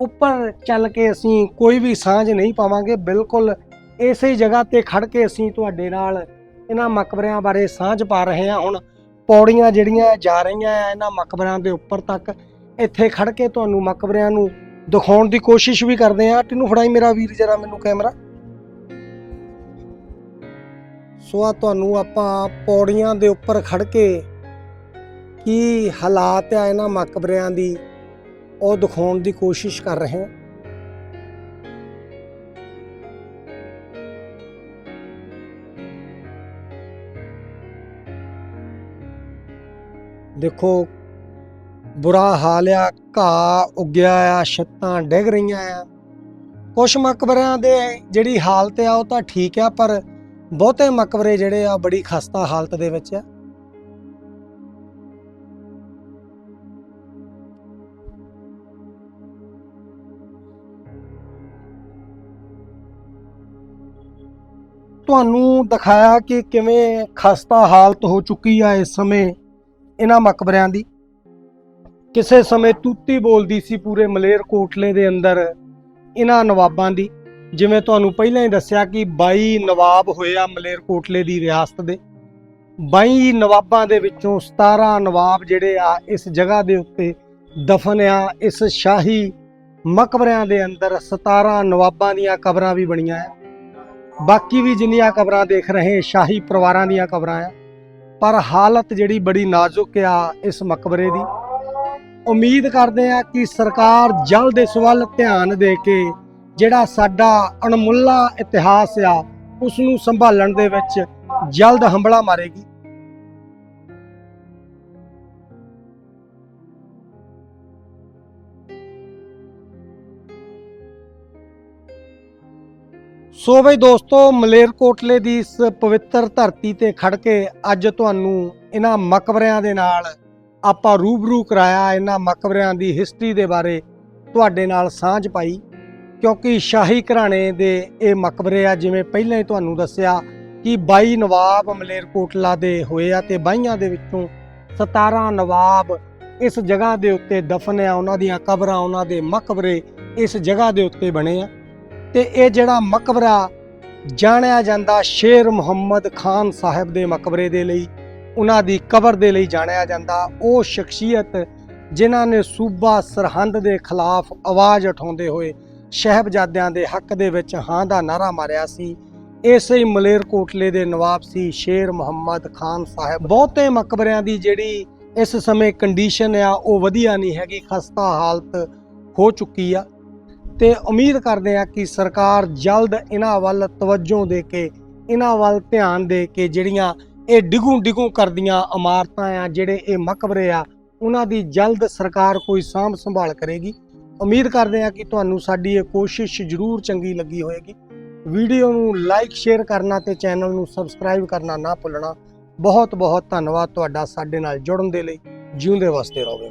Speaker 1: ਉੱਪਰ ਚੱਲ ਕੇ ਅਸੀਂ ਕੋਈ ਵੀ ਸਾਂਝ ਨਹੀਂ ਪਾਵਾਂਗੇ। ਬਿਲਕੁਲ ਇਸੇ ਜਗ੍ਹਾ ਤੇ ਖੜ ਕੇ ਅਸੀਂ ਤੁਹਾਡੇ ਨਾਲ ਇਹਨਾਂ ਮਕਬਰਿਆਂ ਬਾਰੇ ਸਾਂਝ ਪਾ ਰਹੇ ਹਾਂ। ਹੁਣ ਪੌੜੀਆਂ ਜਿਹੜੀਆਂ ਜਾ ਰਹੀਆਂ ਆ ਇਹਨਾਂ ਮਕਬਰਿਆਂ ਦੇ ਉੱਪਰ ਤੱਕ, ਇੱਥੇ ਖੜ ਕੇ ਤੁਹਾਨੂੰ ਮਕਬਰਿਆਂ ਨੂੰ ਦਿਖਾਉਣ ਦੀ ਕੋਸ਼ਿਸ਼ ਵੀ ਕਰਦੇ ਆ ਤੈਨੂੰ ਫੜਾਈ ਮੇਰਾ ਵੀਰ, ਜਰਾ ਮੈਨੂੰ ਕੈਮਰਾ। ਸੋ ਆ ਤੁਹਾਨੂੰ ਆਪਾਂ ਪੌੜੀਆਂ ਦੇ ਉੱਪਰ ਖੜ ਕੇ ਕੀ ਹਾਲਾਤ ਆ ਇਹਨਾਂ ਮਕਬਰਿਆਂ ਦੀ, ਉਹ ਦਿਖਾਉਣ ਦੀ ਕੋਸ਼ਿਸ਼ ਕਰ ਰਹੇ ਹਾਂ। ਦੇਖੋ, ਬੁਰਾ ਹਾਲ ਆ, ਘਾਹ ਉੱਗਿਆ ਆ, ਛੱਤਾਂ ਡਿੱਗ ਰਹੀਆਂ ਆ। ਕੁਝ ਮਕਬਰਿਆਂ ਦੇ ਜਿਹੜੀ ਹਾਲਤ ਆ ਉਹ ਤਾਂ ਠੀਕ ਆ, ਪਰ ਬਹੁਤੇ ਮਕਬਰੇ ਜਿਹੜੇ ਆ, ਬੜੀ ਖਸਤਾ ਹਾਲਤ ਦੇ ਵਿੱਚ ਆ। ਤੁਹਾਨੂੰ ਦਿਖਾਇਆ ਕਿ ਕਿਵੇਂ ਖਸਤਾ ਹਾਲਤ ਹੋ ਚੁੱਕੀ ਆ ਇਸ ਸਮੇਂ ਇਹਨਾਂ ਮਕਬਰਿਆਂ ਦੀ। ਕਿਸੇ ਸਮੇਂ ਤੂਤੀ ਬੋਲਦੀ ਸੀ ਪੂਰੇ ਮਲੇਰ ਕੋਟਲੇ ਦੇ ਅੰਦਰ ਇਹਨਾਂ ਨਵਾਬਾਂ ਦੀ। ਜਿਵੇਂ ਤੁਹਾਨੂੰ ਪਹਿਲਾਂ ਹੀ ਦੱਸਿਆ ਕਿ 22 ਨਵਾਬ ਹੋਏ ਆ ਮਲੇਰਕੋਟਲੇ ਦੀ ਰਿਆਸਤ ਦੇ। 22 ਨਵਾਬਾਂ ਦੇ ਵਿੱਚੋਂ 17 ਨਵਾਬ ਜਿਹੜੇ ਆ ਇਸ ਜਗ੍ਹਾ ਦੇ ਉੱਤੇ ਦਫਨ ਆ, ਇਸ ਸ਼ਾਹੀ ਮਕਬਰਿਆਂ ਦੇ ਅੰਦਰ 17 ਨਵਾਬਾਂ ਦੀਆਂ ਕਬਰਾਂ ਵੀ ਬਣੀਆਂ ਆ। ਬਾਕੀ ਵੀ ਜਿੰਨੀਆਂ ਕਬਰਾਂ ਦੇਖ ਰਹੇ, ਸ਼ਾਹੀ ਪਰਿਵਾਰਾਂ ਦੀਆਂ ਕਬਰਾਂ ਆ। ਪਰ ਹਾਲਤ ਜਿਹੜੀ ਬੜੀ ਨਾਜ਼ੁਕ ਆ ਇਸ ਮਕਬਰੇ ਦੀ। ਉਮੀਦ ਕਰਦੇ ਆ ਕਿ ਸਰਕਾਰ ਜਲਦ ਇਸ ਵੱਲ ਧਿਆਨ ਦੇ ਕੇ ਜਿਹੜਾ ਸਾਡਾ ਅਣਮੁੱਲਾ ਇਤਿਹਾਸ ਆ ਉਸ ਨੂੰ ਸੰਭਾਲਣ ਦੇ ਵਿੱਚ ਜਲਦ ਹੰਬਲਾ ਮਾਰੇਗੀ। ਸੋ ਬਈ ਦੋਸਤੋ, ਮਲੇਰਕੋਟਲੇ ਦੀ ਇਸ ਪਵਿੱਤਰ ਧਰਤੀ ਤੇ ਖੜ ਕੇ ਅੱਜ ਤੁਹਾਨੂੰ ਇਹਨਾਂ ਮਕਬਰਿਆਂ ਦੇ ਨਾਲ ਆਪਾਂ ਰੂਬਰੂ ਕਰਾਇਆ ਇਹਨਾਂ ਮਕਬਰਿਆਂ ਦੀ ਹਿਸਟਰੀ ਦੇ ਬਾਰੇ ਤੁਹਾਡੇ ਨਾਲ ਸਾਂਝ ਪਾਈ। ਕਿਉਂਕਿ ਸ਼ਾਹੀ ਘਰਾਣੇ ਦੇ ਇਹ ਮਕਬਰੇ ਆ, ਜਿਵੇਂ ਪਹਿਲਾਂ ਹੀ ਤੁਹਾਨੂੰ ਦੱਸਿਆ ਕਿ 22 ਨਵਾਬ ਮਲੇਰਕੋਟਲਾ ਦੇ ਹੋਏ ਆ ਤੇ 22 ਦੇ ਵਿੱਚੋਂ 17 ਨਵਾਬ ਇਸ ਜਗ੍ਹਾ ਦੇ ਉੱਤੇ ਦਫਨ ਆ, ਉਹਨਾਂ ਦੀਆਂ ਕਬਰਾਂ, ਉਹਨਾਂ ਦੇ ਮਕਬਰੇ ਇਸ ਜਗ੍ਹਾ ਦੇ ਉੱਤੇ ਬਣੇ ਆ। ਤੇ ਇਹ ਜਿਹੜਾ ਮਕਬਰਾ ਜਾਣਿਆ ਜਾਂਦਾ ਸ਼ੇਰ ਮੁਹੰਮਦ ਖਾਨ ਸਾਹਿਬ ਦੇ ਮਕਬਰੇ ਦੇ ਲਈ, ਉਹਨਾਂ ਦੀ ਕਬਰ ਦੇ ਲਈ ਜਾਣਿਆ ਜਾਂਦਾ। ਉਹ ਸ਼ਖਸੀਅਤ ਜਿਨ੍ਹਾਂ ਨੇ ਸੂਬਾ ਸਰਹੰਦ ਦੇ ਖਿਲਾਫ ਆਵਾਜ਼ ਉਠਾਉਂਦੇ ਹੋਏ ਸ਼ਹਿਬਜ਼ਾਦਿਆਂ ਦੇ ਹੱਕ ਦੇ ਵਿੱਚ ਹਾਂ ਦਾ ਨਾਰਾ ਮਾਰਿਆ ਸੀ। ਇਸੇ ਹੀ ਮਲੇਰਕੋਟਲੇ ਦੇ ਨਵਾਬ ਸੀ ਸ਼ੇਰ ਮੁਹੰਮਦ ਖਾਨ ਸਾਹਿਬ। ਬਹੁਤੇ ਮਕਬਰਿਆਂ ਦੀ ਜਿਹੜੀ ਇਸ ਸਮੇਂ ਕੰਡੀਸ਼ਨ ਆ, ਉਹ ਵਧੀਆ ਨਹੀਂ ਹੈਗੀ, ਖਸਤਾ ਹਾਲਤ ਹੋ ਚੁੱਕੀ ਆ। ਤੇ ਉਮੀਦ ਕਰਦੇ ਆ ਕਿ ਸਰਕਾਰ ਜਲਦ ਇਹਨਾਂ ਵੱਲ ਤਵੱਜੋ ਦੇ ਕੇ, ਇਹਨਾਂ ਵੱਲ ਧਿਆਨ ਦੇ ਕੇ ਜਿਹੜੀਆਂ ਇਹ ਡਿਗੂ ਡਿਗੂ ਕਰਦੀਆਂ ਇਮਾਰਤਾਂ ਆ, ਜਿਹੜੇ ਇਹ ਮਕਬਰੇ ਆ, ਉਹਨਾਂ ਦੀ ਜਲਦ ਸਰਕਾਰ ਕੋਈ ਸਾਂਭ ਸੰਭਾਲ ਕਰੇਗੀ। ਉਮੀਦ ਕਰਦੇ ਹਾਂ ਕਿ ਤੁਹਾਨੂੰ ਸਾਡੀ ਇਹ ਕੋਸ਼ਿਸ਼ ਜ਼ਰੂਰ ਚੰਗੀ ਲੱਗੀ ਹੋਵੇਗੀ ਵੀਡੀਓ ਨੂੰ ਲਾਈਕ ਸ਼ੇਅਰ ਕਰਨਾ ਤੇ ਚੈਨਲ ਨੂੰ ਸਬਸਕ੍ਰਾਈਬ ਕਰਨਾ ਨਾ ਭੁੱਲਣਾ। ਬਹੁਤ ਬਹੁਤ ਧੰਨਵਾਦ ਤੁਹਾਡਾ ਸਾਡੇ ਨਾਲ ਜੁੜਨ ਦੇ ਲਈ। ਜਿਉਂਦੇ ਵਸਦੇ ਰਹੋਗੇ